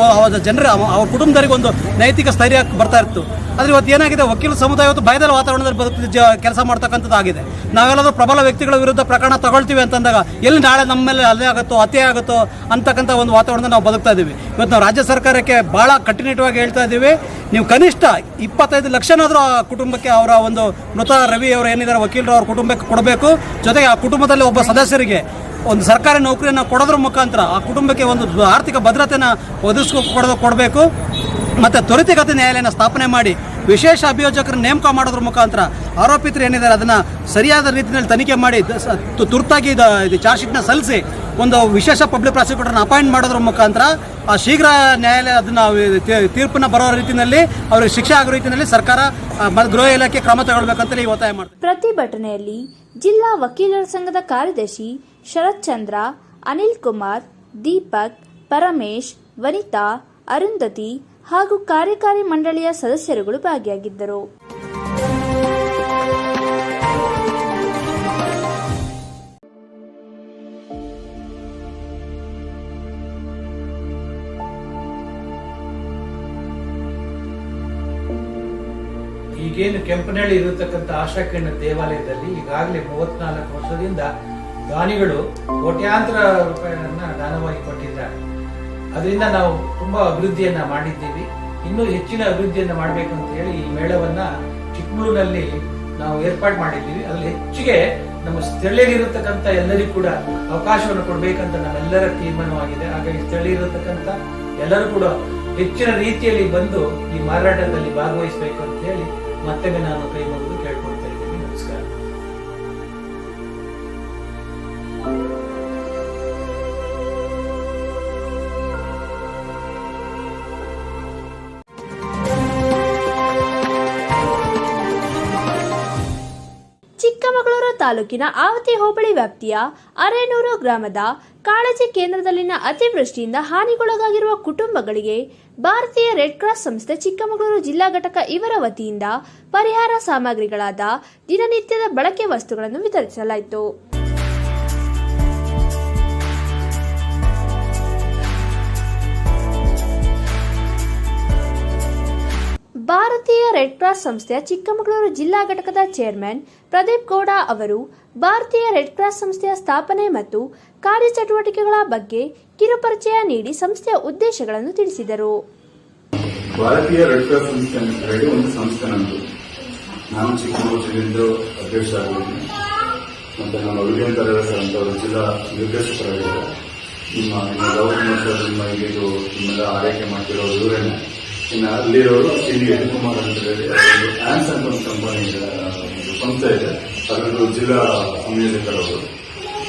ಜನರ ಅವ್ರ ಕುಟುಂಬದವರಿಗೆ ಒಂದು ನೈತಿಕ ಸ್ಥೈರ್ಯ ಬರ್ತಾ ಇತ್ತು. ಆದರೆ ಇವತ್ತು ಏನಾಗಿದೆ? ವಕೀಲ ಸಮುದಾಯ ಇವತ್ತು ಭಯದ ವಾತಾವರಣದಲ್ಲಿ ಜ ಕೆಲಸ ಮಾಡ್ತಕ್ಕಂಥದ್ದು ಆಗಿದೆ ನಾವೆಲ್ಲರೂ ಪ್ರಬಲ ವ್ಯಕ್ತಿಗಳ ವಿರುದ್ಧ ಪ್ರಕರಣ ತಗೊಳ್ತೀವಿ ಅಂತಂದಾಗ ಎಲ್ಲಿ ನಾಳೆ ನಮ್ಮ ಮೇಲೆ ಅಲ್ಲೇ ಆಗುತ್ತೋ, ಹತ್ಯೆ ಆಗುತ್ತೋ ಅಂತಕ್ಕಂಥ ಒಂದು ವಾತಾವರಣ ನಾವು ಬದುಕ್ತಾ ಇದ್ದೀವಿ. ಇವತ್ತು ನಾವು ರಾಜ್ಯ ಸರ್ಕಾರಕ್ಕೆ ಭಾಳ ಕಟ್ಟುನಿಟ್ಟವಾಗಿ ಹೇಳ್ತಾ ಇದ್ದೀವಿ. ನೀವು ಕನಿಷ್ಠ ಇಪ್ಪತ್ತೈದು ಲಕ್ಷನಾದರೂ ಆ ಕುಟುಂಬಕ್ಕೆ ಅವರ ಒಂದು ಮೃತ ರವಿ ಅವರು ಏನಿದ್ದಾರೆ, ವಕೀಲರು ಅವ್ರ ಕುಟುಂಬಕ್ಕೆ ಕೊಡಬೇಕು. ಜೊತೆಗೆ ಆ ಕುಟುಂಬದಲ್ಲಿ ಒಬ್ಬ ಸದಸ್ಯರಿಗೆ ಒಂದು ಸರ್ಕಾರಿ ನೌಕರಿಯನ್ನು ಕೊಡೋದ್ರ ಮುಖಾಂತರ ಆ ಕುಟುಂಬಕ್ಕೆ ಒಂದು ಆರ್ಥಿಕ ಭದ್ರತೆಯನ್ನು ಒದಗಿಸ್ಕೊ ಕೊಡೋದು ಕೊಡಬೇಕು. ಮತ್ತು ತ್ವರಿತಗತಿ ನ್ಯಾಯಾಲಯನ ಸ್ಥಾಪನೆ ಮಾಡಿ ವಿಶೇಷ ಅಭಿಯೋಜಕರ ನೇಮಕ ಮಾಡೋದ್ರ ಮುಖಾಂತರ ಆರೋಪಿತರು ಏನಿದ್ದಾರೆ ಅದನ್ನು ಸರಿಯಾದ ರೀತಿಯಲ್ಲಿ ತನಿಖೆ ಮಾಡಿ ತುರ್ತಾಗಿ ಇದು ಚಾರ್ಜ್ ಶೀಟ್ನ ಸಲ್ಲಿಸಿ ಒಂದು ವಿಶೇಷ ಪಬ್ಲಿಕ್ ಪ್ರಾಸಿಕ್ಯೂಟರ್ನ ಅಪಾಯಿಂಟ್ ಮಾಡೋದ್ರ ಮುಖಾಂತರ ಆ ಶೀಘ್ರ ನ್ಯಾಯಾಲಯ ಅದನ್ನು ತೀರ್ಪನ್ನ ಬರೋ ರೀತಿಯಲ್ಲಿ ಅವರಿಗೆ ಶಿಕ್ಷೆ ಆಗೋ ರೀತಿಯಲ್ಲಿ ಸರ್ಕಾರ ಗೃಹ ಇಲಾಖೆ ಕ್ರಮ ತಗೊಳ್ಬೇಕಂತಲೇ ಒತ್ತಾಯ ಮಾಡ್ತಾರೆ. ಪ್ರತಿಭಟನೆಯಲ್ಲಿ ಜಿಲ್ಲಾ ವಕೀಲರ ಸಂಘದ ಕಾರ್ಯದರ್ಶಿ ಶರತ್ ಚಂದ್ರ, ಅನಿಲ್ ಕುಮಾರ್, ದೀಪಕ್, ಪರಮೇಶ್, ವನಿತಾ, ಅರುಂಧತಿ ಹಾಗೂ ಕಾರ್ಯಕಾರಿ ಮಂಡಳಿಯ ಸದಸ್ಯರುಗಳು ಭಾಗಿಯಾಗಿದ್ದರು. ಈಗೇನು ಕೆಂಪನಹಳ್ಳಿ ಇರತಕ್ಕಂಥ ಆಶಾಕಿರಣ ದೇವಾಲಯದಲ್ಲಿ ಈಗಾಗಲೇ ಮೂವತ್ನಾಲ್ಕು ವರ್ಷದಿಂದ ದಾನಿಗಳು ಕೋಟ್ಯಾಂತರ ರೂಪಾಯಿಗಳನ್ನ ದಾನವಾಗಿ ಕೊಟ್ಟಿದ್ದಾರೆ. ಅದರಿಂದ ನಾವು ತುಂಬಾ ಅಭಿವೃದ್ಧಿಯನ್ನ ಮಾಡಿದ್ದೀವಿ. ಇನ್ನೂ ಹೆಚ್ಚಿನ ಅಭಿವೃದ್ಧಿಯನ್ನ ಮಾಡಬೇಕು ಅಂತ ಹೇಳಿ ಈ ಮೇಳವನ್ನ ಚಿಕ್ಕಮಗಳೂರಿನಲ್ಲಿ ನಾವು ಏರ್ಪಾಡು ಮಾಡಿದ್ದೀವಿ. ಅಲ್ಲಿ ಹೆಚ್ಚಿಗೆ ನಮ್ಮ ಸ್ಥಳೀಯರಿರತಕ್ಕಂಥ ಎಲ್ಲರಿಗೂ ಕೂಡ ಅವಕಾಶವನ್ನು ಕೊಡಬೇಕಂತ ನಮ್ಮೆಲ್ಲರ ತೀರ್ಮಾನವಾಗಿದೆ ಹಾಗಾಗಿ ಸ್ಥಳೀಯರಿರತಕ್ಕಂಥ ಎಲ್ಲರೂ ಕೂಡ ಹೆಚ್ಚಿನ ರೀತಿಯಲ್ಲಿ ಬಂದು ಈ ಮಾರಾಟದಲ್ಲಿ ಭಾಗವಹಿಸಬೇಕು ಅಂತ ಹೇಳಿ ಮತ್ತೊಮ್ಮೆ ನಾನು ಕೈ ಚಿಕ್ಕಮಗಳೂರು ತಾಲೂಕಿನ ಆವತಿ ಹೋಬಳಿ ವ್ಯಾಪ್ತಿಯ ಅರೇನೂರು ಗ್ರಾಮದ ಕಾಳಜಿ ಕೇಂದ್ರದಲ್ಲಿನ ಅತಿವೃಷ್ಟಿಯಿಂದ ಹಾನಿಗೊಳಗಾಗಿರುವ ಕುಟುಂಬಗಳಿಗೆ ಭಾರತೀಯ ರೆಡ್ ಕ್ರಾಸ್ ಸಂಸ್ಥೆ ಚಿಕ್ಕಮಗಳೂರು ಜಿಲ್ಲಾ ಘಟಕ ಇವರ ವತಿಯಿಂದ ಪರಿಹಾರ ಸಾಮಗ್ರಿಗಳಾದ ದಿನನಿತ್ಯದ ಬಳಕೆ ವಸ್ತುಗಳನ್ನು ವಿತರಿಸಲಾಯಿತು. ಭಾರತೀಯ ರೆಡ್ ಕ್ರಾಸ್ ಸಂಸ್ಥೆಯ ಚಿಕ್ಕಮಗಳೂರು ಜಿಲ್ಲಾ ಘಟಕದ ಚೇರ್ಮನ್ ಪ್ರದೀಪ್ ಗೌಡ ಅವರು ಭಾರತೀಯ ರೆಡ್ ಕ್ರಾಸ್ ಸಂಸ್ಥೆಯ ಸ್ಥಾಪನೆ ಮತ್ತು ಕಾರ್ಯಚಟುವಟಿಕೆಗಳ ಬಗ್ಗೆ ಕಿರುಪರಿಚಯ ನೀಡಿ ಸಂಸ್ಥೆಯ ಉದ್ದೇಶಗಳನ್ನು ತಿಳಿಸಿದರು. ಭಾರತೀಯ ರೆಡ್ ಕ್ರಾಸ್ ಸಂಸ್ಥೆ ಒಂದು ಸಂಸ್ಥೆ ನಮ್ಮದು ನಾನು ಚಿಕ್ಕಮಗಳೂರಿನಿಂದ ಅಧ್ಯಕ್ಷ ಆಗಿದ್ದೀನಿ ಮತ್ತೆ ಅಂತ ಅವರು ಜಿಲ್ಲಾ ನಿರ್ದೇಶಕರಾಗಿದ್ದಾರೆ. ನಿಮ್ಮ ಗೌರ್ಮೆಂಟ್ ನಿಮ್ಮ ಇದು ನಿಮ್ಮೆಲ್ಲ ಆರೈಕೆ ಮಾಡ್ತಿರೋ ಇವರೇನೆ. ಇನ್ನು ಅಲ್ಲಿರೋರು ಸಿ ವಿ ಅಂತ ಹೇಳಿ ಆನ್ಸ್ ಅಂತ ಒಂದು ಕಂಪನಿ ಒಂದು ಸಂಸ್ಥೆ ಇದೆ. ಅದರದ್ದು ಜಿಲ್ಲಾ ಸಂಯೋಜಕರವರು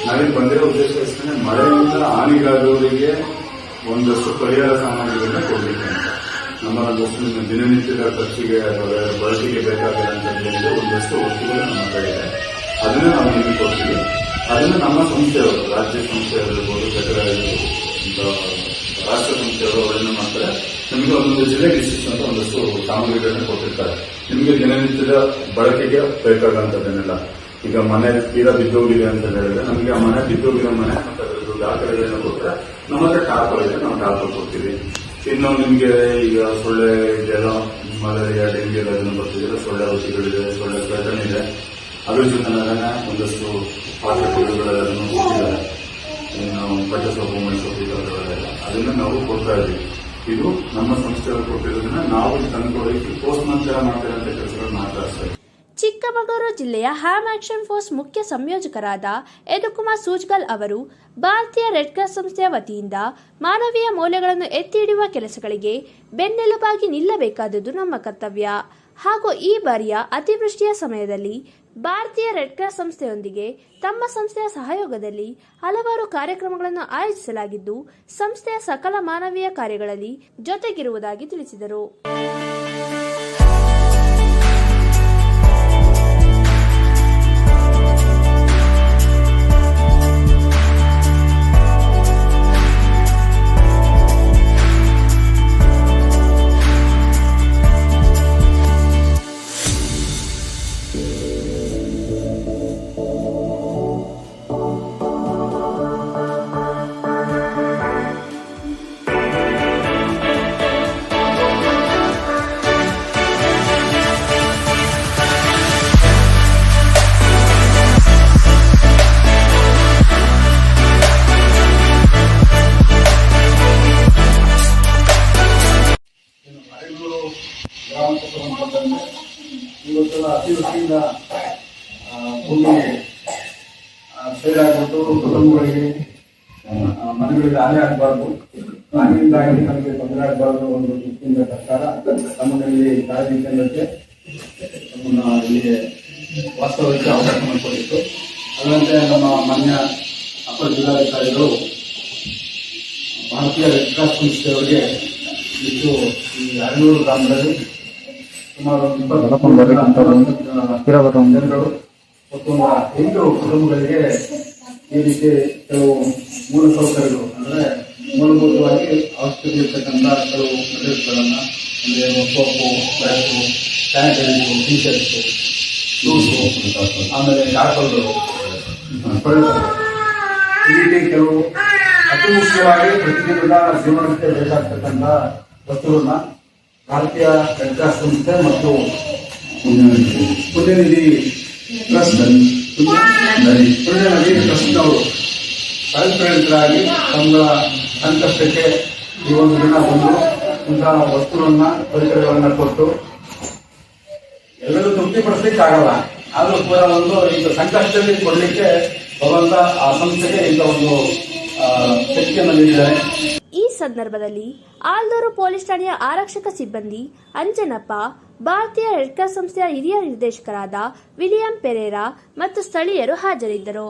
ನಾವಿಲ್ಲಿ ಬಂದಿರೋ ಉದ್ದೇಶ ಎಷ್ಟೇ ಮಳೆಯಿಂದ ಹಾನಿಗಾದವರಿಗೆ ಒಂದಷ್ಟು ಪರಿಹಾರ ಸಾಮಗ್ರಿಗಳನ್ನ ಕೊಡಲಿಕ್ಕೆ ಅಂತ. ನಮ್ಮ ನಿಮ್ಮ ದಿನನಿತ್ಯದ ಖರ್ಚಿಗೆ ಬಳಕೆಗೆ ಬೇಕಾಗಿರುವಂತದ್ದು ಒಂದಷ್ಟು ವಸ್ತುಗಳು ನಮ್ಮ ಕಡೆ ಇದೆ. ಅದನ್ನ ನಾವು ನಿಮಗೆ ಕೊಡ್ತೀವಿ. ಅದನ್ನ ನಮ್ಮ ಸಂಸ್ಥೆಯವರು, ರಾಜ್ಯ ಸಂಸ್ಥೆಯಲ್ಲಿರ್ಬೋದು ಕಟ್ಟಡ ಇರ್ಬೋದು ಇಂಥ ರಾಷ್ಟ್ರ ಅವರೇನು ಮಾಡ್ತಾರೆ ನಿಮಗೆ ಒಂದೊಂದು ಜಿಲ್ಲೆಗೆ ಇಷ್ಟಿಷ್ಟು ಅಂತ ಒಂದಷ್ಟು ಸಾಮಗ್ರಿಗಳನ್ನ ಕೊಟ್ಟಿರ್ತಾರೆ. ನಿಮಗೆ ದಿನನಿತ್ಯದ ಬಳಕೆಗೆ ಬೇಕಾದಂಥದ್ದನ್ನೆಲ್ಲ ಈಗ ಮನೆ ತೀರಾ ಬಿದ್ದೋಗಿದೆ ಅಂತ ಹೇಳಿದ್ರೆ ನಮಗೆ ಆ ಮನೆ ಬಿದ್ದೋಗಿರೋ ಮನೆ ಮತ್ತೆ ದಾಖಲೆಗಳನ್ನ ಕೊಟ್ಟರೆ ನಮ್ಮ ಹತ್ರ ಟಾಪರ್ ಇದೆ, ನಾವು ಟಾಪರ್ ಕೊಡ್ತೀವಿ ಇನ್ನು ನಿಮಗೆ ಈಗ ಸೊಳ್ಳೆ ಇದೆಲ್ಲ ಮಲೇರಿಯಾ, ಡೆಂಗ್ಯೂ ಎಲ್ಲ ಬರ್ತಿದ್ರೆ ಸೊಳ್ಳೆ ಔಷಧಿಗಳಿದೆ, ಸೊಳ್ಳೆ ಇದೆ. ಅದ್ರ ಜೊತೆ ಒಂದಷ್ಟು ಪಾತ್ರೆಗಳನ್ನು ಕೊಟ್ಟಿದ್ದಾರೆ ಇನ್ನು ಬಟ್ಟೆ ಸೊಪ್ಪು ಅದನ್ನ ನಾವು ಕೊಡ್ತಾ ಇದ್ದೀವಿ. ಇದು ನಮ್ಮ ಸಂಸ್ಥೆಯವರು ಕೊಟ್ಟಿರೋದನ್ನ ನಾವು ತಂದುಕೊಡೋಕೆ ಪೋಸ್ಟ್ ಮಂತ್ರ ಮಾಡ್ತೇವೆ ಅಂತ ಕೆಲಸಗಳು ಮಾಡ್ತಾ ಇರ್ತಾರೆ ಚಿಕ್ಕಮಗಳೂರು ಜಿಲ್ಲೆಯ ಹ್ಯಾಮ್ ಆಕ್ಷನ್ ಫೋರ್ಸ್ ಮುಖ್ಯ ಸಂಯೋಜಕರಾದ ಯದುಕುಮಾರ್ ಸೂಜ್ಗಲ್ ಅವರು ಭಾರತೀಯ ರೆಡ್ ಕ್ರಾಸ್ ಸಂಸ್ಥೆಯ ವತಿಯಿಂದ ಮಾನವೀಯ ಮೌಲ್ಯಗಳನ್ನು ಎತ್ತಿ ಹಿಡಿಯುವ ಕೆಲಸಗಳಿಗೆ ಬೆನ್ನೆಲುಬಾಗಿ ನಿಲ್ಲಬೇಕಾದದ್ದು ನಮ್ಮ ಕರ್ತವ್ಯ. ಹಾಗೂ ಈ ಬಾರಿಯ ಅತಿವೃಷ್ಟಿಯ ಸಮಯದಲ್ಲಿ ಭಾರತೀಯ ರೆಡ್ ಕ್ರಾಸ್ ಸಂಸ್ಥೆಯೊಂದಿಗೆ ತಮ್ಮ ಸಂಸ್ಥೆಯ ಸಹಯೋಗದಲ್ಲಿ ಹಲವಾರು ಕಾರ್ಯಕ್ರಮಗಳನ್ನು ಆಯೋಜಿಸಲಾಗಿದ್ದು, ಸಂಸ್ಥೆಯ ಸಕಲ ಮಾನವೀಯ ಕಾರ್ಯಗಳಲ್ಲಿ ಜೊತೆಗಿರುವುದಾಗಿ ತಿಳಿಸಿದರು. ಅದರಂತೆ ನಮ್ಮ ಮಾನ್ಯ ಅಪರ ಜಿಲ್ಲಾಧಿಕಾರಿಗಳು ಭಾರತೀಯ ರೆಡ್ ಕ್ರಾಸ್ ಸಂಸ್ಥೆಯವರಿಗೆ ಇದು ಈ ಅರನೂರು ಗ್ರಾಮದಲ್ಲಿ ಸುಮಾರು ಜನರು ಮತ್ತು ಎಂಟು ಕುಟುಂಬಗಳಿಗೆ ಈ ರೀತಿ ಕೆಲವು ಮೂಲ ಸೌಕರ್ಯಗಳು, ಅಂದ್ರೆ ಮೂಲಭೂತವಾಗಿ ಅವಶ್ಯಕತೆ ಇರ್ತಕ್ಕಂಥ ಕೆಲವು ಪ್ರದೇಶಗಳನ್ನು ಅಂದರೆ soap brush sanitiser teachers shoes, ಆಮೇಲೆ ಡಾಕ್ಟರ್ಗಳು ಈ ರೀತಿ ಕೆಲವು ಅತಿ ಮುಖ್ಯವಾಗಿ ಪ್ರತಿದಿನದ ಜೀವನಕ್ಕೆ ಬೇಕಾಗ್ತಕ್ಕಂಥ ವಸ್ತುಗಳನ್ನ ಭಾರತೀಯ ಕ್ರಾಸ್ ಸಂಸ್ಥೆ ಮತ್ತು ಪುಣ್ಯನಿಧಿ ಟ್ರಸ್ಟ್ ಪುಣ್ಯನಿಧಿ ಟ್ರಸ್ಟ್ ಅವರು ಸ್ವಯಂಪ್ರೇರಿತರಾಗಿ ತಮ್ಮ ಸಂಕಷ್ಟಕ್ಕೆ ಈ ಒಂದು ದಿನ ಬಂದು ಇಂತಹ ವಸ್ತುಗಳನ್ನ, ಪರಿಕರಗಳನ್ನ ಕೊಟ್ಟು ಎಲ್ಲರೂ ತೃಪ್ತಿಪಡಿಸ್ಲಿಕ್ಕೆ ಆಗಲ್ಲ ಆದ್ರೂ ಕೂಡ ಒಂದು ಈಗ ಸಂಕಷ್ಟದಲ್ಲಿ ಕೊಡಲಿಕ್ಕೆ ಭಗವಂತ ಆ ಸಂಸ್ಥೆಗೆ ಇಂಥ ಒಂದು ಶಕ್ತಿಯನ್ನು ನೀಡಿದ್ದಾರೆ. ಈ ಸಂದರ್ಭದಲ್ಲಿ ಆಲ್ದೂರು ಪೊಲೀಸ್ ಠಾಣೆಯ ಆರಕ್ಷಕ ಸಿಬ್ಬಂದಿ ಅಂಜನಪ್ಪ, ಭಾರತೀಯ ರೆಡ್ ಕ್ರಾಸ್ ಸಂಸ್ಥೆಯ ಹಿರಿಯ ನಿರ್ದೇಶಕರಾದ ವಿಲಿಯಂ ಪೆರೇರಾ ಮತ್ತು ಸ್ಥಳೀಯರು ಹಾಜರಿದ್ದರು.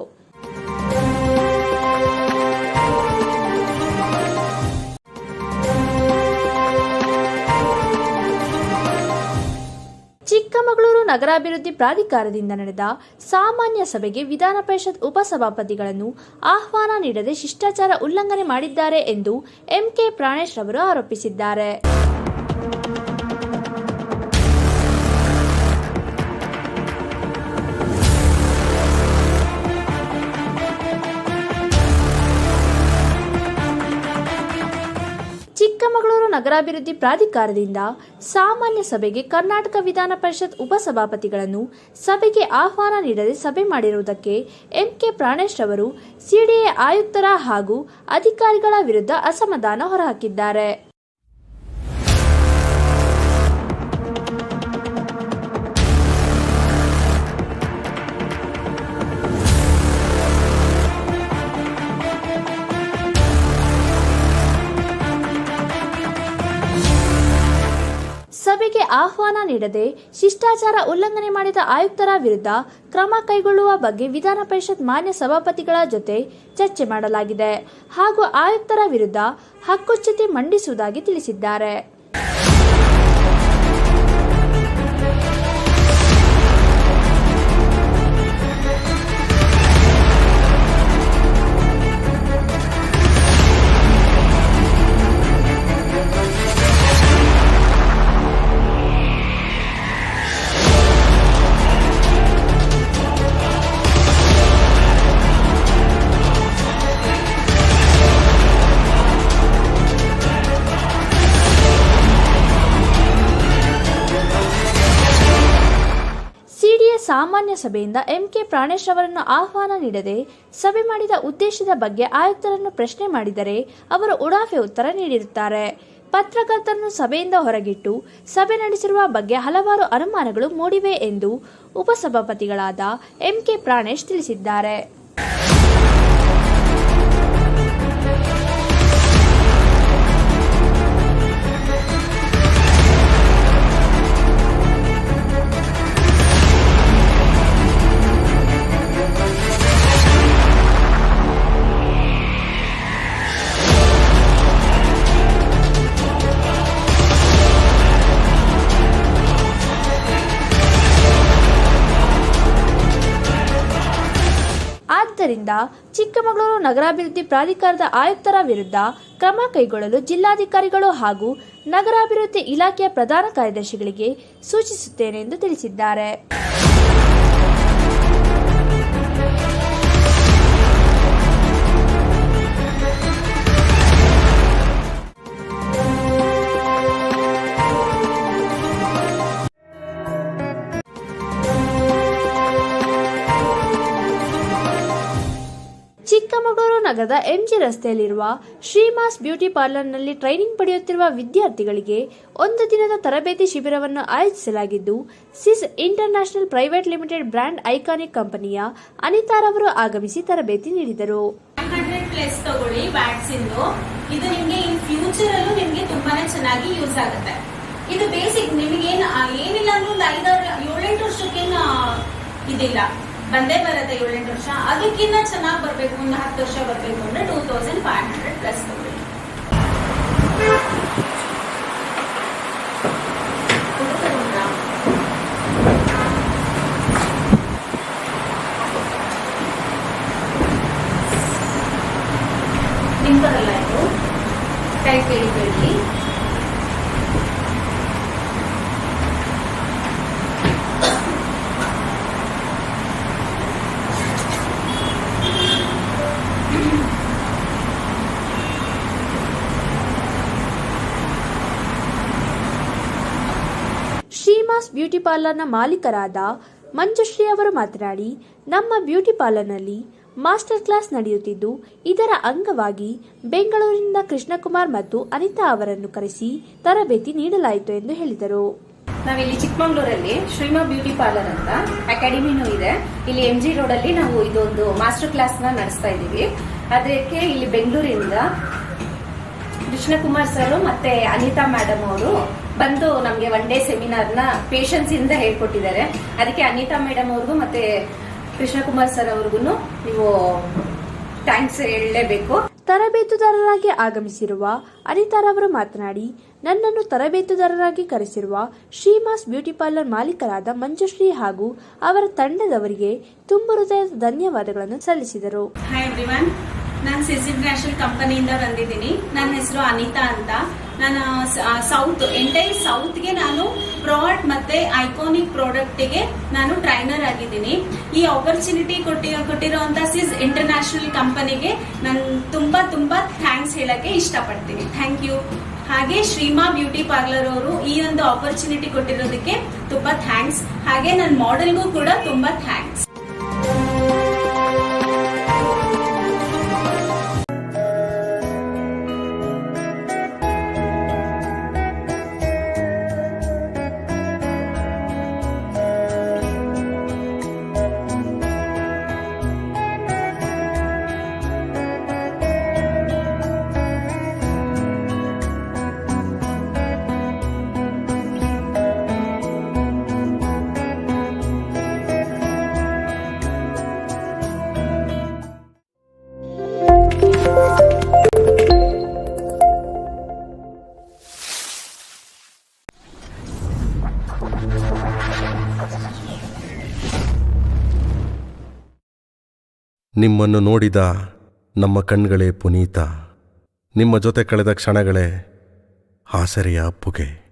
ಚಿಕ್ಕಮಗಳೂರು ನಗರಾಭಿವೃದ್ಧಿ ಪ್ರಾಧಿಕಾರದಿಂದ ನಡೆದ ಸಾಮಾನ್ಯ ಸಭೆಗೆ ವಿಧಾನ ಪರಿಷತ್ ಉಪಸಭಾಪತಿಗಳನ್ನು ಆಹ್ವಾನ ನೀಡದೆ ಶಿಷ್ಟಾಚಾರ ಉಲ್ಲಂಘನೆ ಮಾಡಿದ್ದಾರೆ ಎಂದು ಎಂಕೆ ಪ್ರಾಣೇಶ್ ರವರು ಆರೋಪಿಸಿದ್ದಾರೆ. ನಗರಾಭಿವೃದ್ಧಿ ಪ್ರಾಧಿಕಾರದಿಂದ ಸಾಮಾನ್ಯ ಸಭೆಗೆ ಕರ್ನಾಟಕ ವಿಧಾನ ಪರಿಷತ್ ಉಪಸಭಾಪತಿಗಳನ್ನು ಸಭೆಗೆ ಆಹ್ವಾನ ನೀಡದೆ ಸಭೆ ಮಾಡಿರುವುದಕ್ಕೆ ಎಂಕೆ ಪ್ರಾಣೇಶ್ ಅವರು ಸಿಡಿಎ ಆಯುಕ್ತರ ಹಾಗೂ ಅಧಿಕಾರಿಗಳ ವಿರುದ್ಧ ಅಸಮಾಧಾನ ಹೊರಹಾಕಿದ್ದಾರೆ. ಆಹ್ವಾನ ನೀಡದೆ ಶಿಷ್ಟಾಚಾರ ಉಲ್ಲಂಘನೆ ಮಾಡಿದ ಆಯುಕ್ತರ ವಿರುದ್ಧ ಕ್ರಮ ಕೈಗೊಳ್ಳುವ ಬಗ್ಗೆ ವಿಧಾನ ಪರಿಷತ್ ಮಾನ್ಯ ಸಭಾಪತಿಗಳ ಜೊತೆ ಚರ್ಚೆ ಮಾಡಲಾಗಿದೆ ಹಾಗೂ ಆಯುಕ್ತರ ವಿರುದ್ಧ ಹಕ್ಕುಚ್ಯುತಿ ಮಂಡಿಸುವುದಾಗಿ ತಿಳಿಸಿದ್ದಾರೆ. ಸಾಮಾನ್ಯ ಸಭೆಯಿಂದ ಎಂಕೆ ಪ್ರಾಣೇಶ್ ಅವರನ್ನು ಆಹ್ವಾನ ನೀಡದೆ ಸಭೆ ಮಾಡಿದ ಉದ್ದೇಶದ ಬಗ್ಗೆ ಆಯುಕ್ತರನ್ನು ಪ್ರಶ್ನೆ ಮಾಡಿದರೆ ಅವರು ಉಡಾಫೆ ಉತ್ತರ ನೀಡಿರುತ್ತಾರೆ. ಪತ್ರಕರ್ತರನ್ನು ಸಭೆಯಿಂದ ಹೊರಗಿಟ್ಟು ಸಭೆ ನಡೆಸಿರುವ ಬಗ್ಗೆ ಹಲವಾರು ಅನುಮಾನಗಳು ಮೂಡಿವೆ ಎಂದು ಉಪಸಭಾಪತಿಗಳಾದ ಎಂಕೆ ಪ್ರಾಣೇಶ್ ತಿಳಿಸಿದ್ದಾರೆ. ಆದ್ದರಿಂದ ಚಿಕ್ಕಮಗಳೂರು ನಗರಾಭಿವೃದ್ಧಿ ಪ್ರಾಧಿಕಾರದ ಆಯುಕ್ತರ ವಿರುದ್ಧ ಕ್ರಮ ಕೈಗೊಳ್ಳಲು ಜಿಲ್ಲಾಧಿಕಾರಿಗಳು ಹಾಗೂ ನಗರಾಭಿವೃದ್ಧಿ ಇಲಾಖೆಯ ಪ್ರಧಾನ ಕಾರ್ಯದರ್ಶಿಗಳಿಗೆ ಸೂಚಿಸುತ್ತೇನೆ ಎಂದು ತಿಳಿಸಿದ್ದಾರೆ. ನಗರದ ಎಂಜಿ ರಸ್ತೆಯಲ್ಲಿರುವ ಶ್ರೀಮಾಸ್ ಬ್ಯೂಟಿ ಪಾರ್ಲರ್ನಲ್ಲಿ ಟ್ರೈನಿಂಗ್ ಪಡೆಯುತ್ತಿರುವ ವಿದ್ಯಾರ್ಥಿಗಳಿಗೆ ಒಂದು ದಿನದ ತರಬೇತಿ ಶಿಬಿರವನ್ನು ಆಯೋಜಿಸಲಾಗಿದ್ದು, Sis international private limited brand iconic ಕಂಪನಿಯ ಅನಿತಾ ರವರು ಆಗಮಿಸಿ ತರಬೇತಿ ನೀಡಿದರು. ಇದು ನಿಮ್ಗೆ ಇನ್ ಫ್ಯೂಚರ್ ಅಲ್ಲೂ ನಿಮ್ಗೆ ತುಂಬಾನೇ ಚೆನ್ನಾಗಿ ಯೂಸ್ ಆಗುತ್ತೆ. ಇದು ಬೇಸಿಕ್ ನಿಮ್ಗೆ ಏನ್ ಏನಿಲ್ಲ ಅಂದ್ರೆ ಒಂದು ಐದಾರು, ಏಳೆಂಟು ವರ್ಷಕ್ಕೇನು ಇದಿಲ್ಲ. ಬಂದೇ ಬರುತ್ತೆ ಏಳೆಂಟು ವರ್ಷ. ಅದಕ್ಕಿಂತ ಚೆನ್ನಾಗಿ ಬರ್ಬೇಕು, ಒಂದು ಹತ್ತು ವರ್ಷ ಬರ್ಬೇಕು ಅಂದ್ರೆ two thousand five hundred plus ತಗೊಳ್ಳಿ. ನಿಂಬರಲ್ಲ ಇದು? ಕೈ ಕೇಳಿಬೇಡಿ ಶ್ರೀಮಾಸ್ ಪಾರ್ಲರ್ನ ಮಾಲೀಕರಾದ ಮಂಜುಶ್ರೀ ಅವರು ಮಾತನಾಡಿ, ನಮ್ಮ ಬ್ಯೂಟಿ ಪಾರ್ಲರ್ನಲ್ಲಿ ಮಾಸ್ಟರ್ ಕ್ಲಾಸ್ ನಡೆಯುತ್ತಿದ್ದು, ಇದರ ಅಂಗವಾಗಿ ಬೆಂಗಳೂರಿನಿಂದ ಕೃಷ್ಣಕುಮಾರ್ ಮತ್ತು ಅನಿತಾ ಅವರನ್ನು ಕರೆಸಿ ತರಬೇತಿ ನೀಡಲಾಯಿತು ಎಂದು ಹೇಳಿದರು. ನಾವಿಲ್ಲಿ ಚಿಕ್ಕಮಂಗ್ಳೂರಲ್ಲಿ ಶ್ರೀಮಾ ಬ್ಯೂಟಿ ಪಾರ್ಲರ್ ಅಂತ ಅಕಾಡೆಮಿನೂ ಇದೆ. ಇಲ್ಲಿ ಎಂ ಜಿ ರೋಡ್ ಅಲ್ಲಿ ನಾವು ಇದೊಂದು ಮಾಸ್ಟರ್ ಕ್ಲಾಸ್ನ ನಡೆಸ್ತಾ ಇದ್ದೀವಿ. ಅದಕ್ಕೆ ಇಲ್ಲಿ ಬೆಂಗಳೂರಿಂದ ಕೃಷ್ಣಕುಮಾರ್ ಸರ್ ಮತ್ತೆ ಅನಿತಾ ಮೇಡಮ್ ಅವರು ಬಂದು ನಮಗೆ ಒನ್ ಡೇ ಸೆಮಿನಾರ್ನ ಪೇಷನ್ಸ್ ಇಂದ ಹೇಳ್ಕೊಟ್ಟಿದ್ದಾರೆ. ಅದಕ್ಕೆ ಅನಿತಾ ಮೇಡಮ್ ಅವ್ರಿಗೂ ಮತ್ತೆ ಕೃಷ್ಣಕುಮಾರ್ ಸರ್ ಅವ್ರಿಗೂ ನೀವು ಥ್ಯಾಂಕ್ಸ್ ಹೇಳಲೇಬೇಕು. ತರಬೇತುದಾರರಾಗಿ ಆಗಮಿಸಿರುವ ಅನಿತಾ ಅನಿತಾರವರು ಮಾತನಾಡಿ ನನ್ನನ್ನು ತರಬೇತುದಾರರಾಗಿ ಕರೆಸಿರುವ ಶ್ರೀಮಾಸ್ ಬ್ಯೂಟಿ ಪಾರ್ಲರ್ ಮಾಲೀಕರಾದ ಮಂಜುಶ್ರೀ ಹಾಗೂ ಅವರ ತಂಡದವರಿಗೆ ತುಂಬ ಹೃದಯದ ಧನ್ಯವಾದಗಳನ್ನು ಸಲ್ಲಿಸಿದರು. ಹಾಯ್ ಎವ್ರಿವನ್ ನಾನು ಸಿಸಿಬ್ ನ್ಯಾಷನಲ್ ಕಂಪನಿಯಿಂದ ಬಂದಿದ್ದೀನಿ. ನನ್ನ ಹೆಸರು ಅನಿತಾ ಅಂತ. ನಾನು ಸೌತ್ ಎಂಟೈರ್ ಸೌತ್ಗೆ ನಾನು ಪ್ರಾಡ್ ಮತ್ತೆ ಐಕಾನಿಕ್ ಪ್ರಾಡಕ್ಟಿಗೆ ನಾನು ಟ್ರೈನರ್ ಆಗಿದ್ದೀನಿ. ಈ ಆಪರ್ಚುನಿಟಿ ಕೊಟ್ಟಿ ಕೊಟ್ಟಿರುವಂತ ಸಿಸ್ ಇಂಟರ್ನ್ಯಾಷನಲ್ ಕಂಪನಿಗೆ ನಾನು ತುಂಬಾ ತುಂಬಾ ಥ್ಯಾಂಕ್ಸ್ ಹೇಳಕ್ಕೆ ಇಷ್ಟಪಡ್ತೀನಿ. ಥ್ಯಾಂಕ್ ಯು ಹಾಗೆ ಶ್ರೀಮಾ ಬ್ಯೂಟಿ ಪಾರ್ಲರ್ ಅವರು ಈ ಒಂದು ಆಪರ್ಚುನಿಟಿ ಕೊಟ್ಟಿರೋದಕ್ಕೆ ತುಂಬಾ ಥ್ಯಾಂಕ್ಸ್ ಹಾಗೆ ನನ್ನ ಮಾಡೆಲ್ಗೂ ಕೂಡ ತುಂಬಾ ಥ್ಯಾಂಕ್ಸ್ ನಿಮ್ಮನ್ನು ನೋಡಿದ ನಮ್ಮ ಕಣ್ಗಳೇ ಪುನೀತ. ನಿಮ್ಮ ಜೊತೆ ಕಳೆದ ಕ್ಷಣಗಳೇ ಆಸರೆಯ ಅಪ್ಪುಗೆ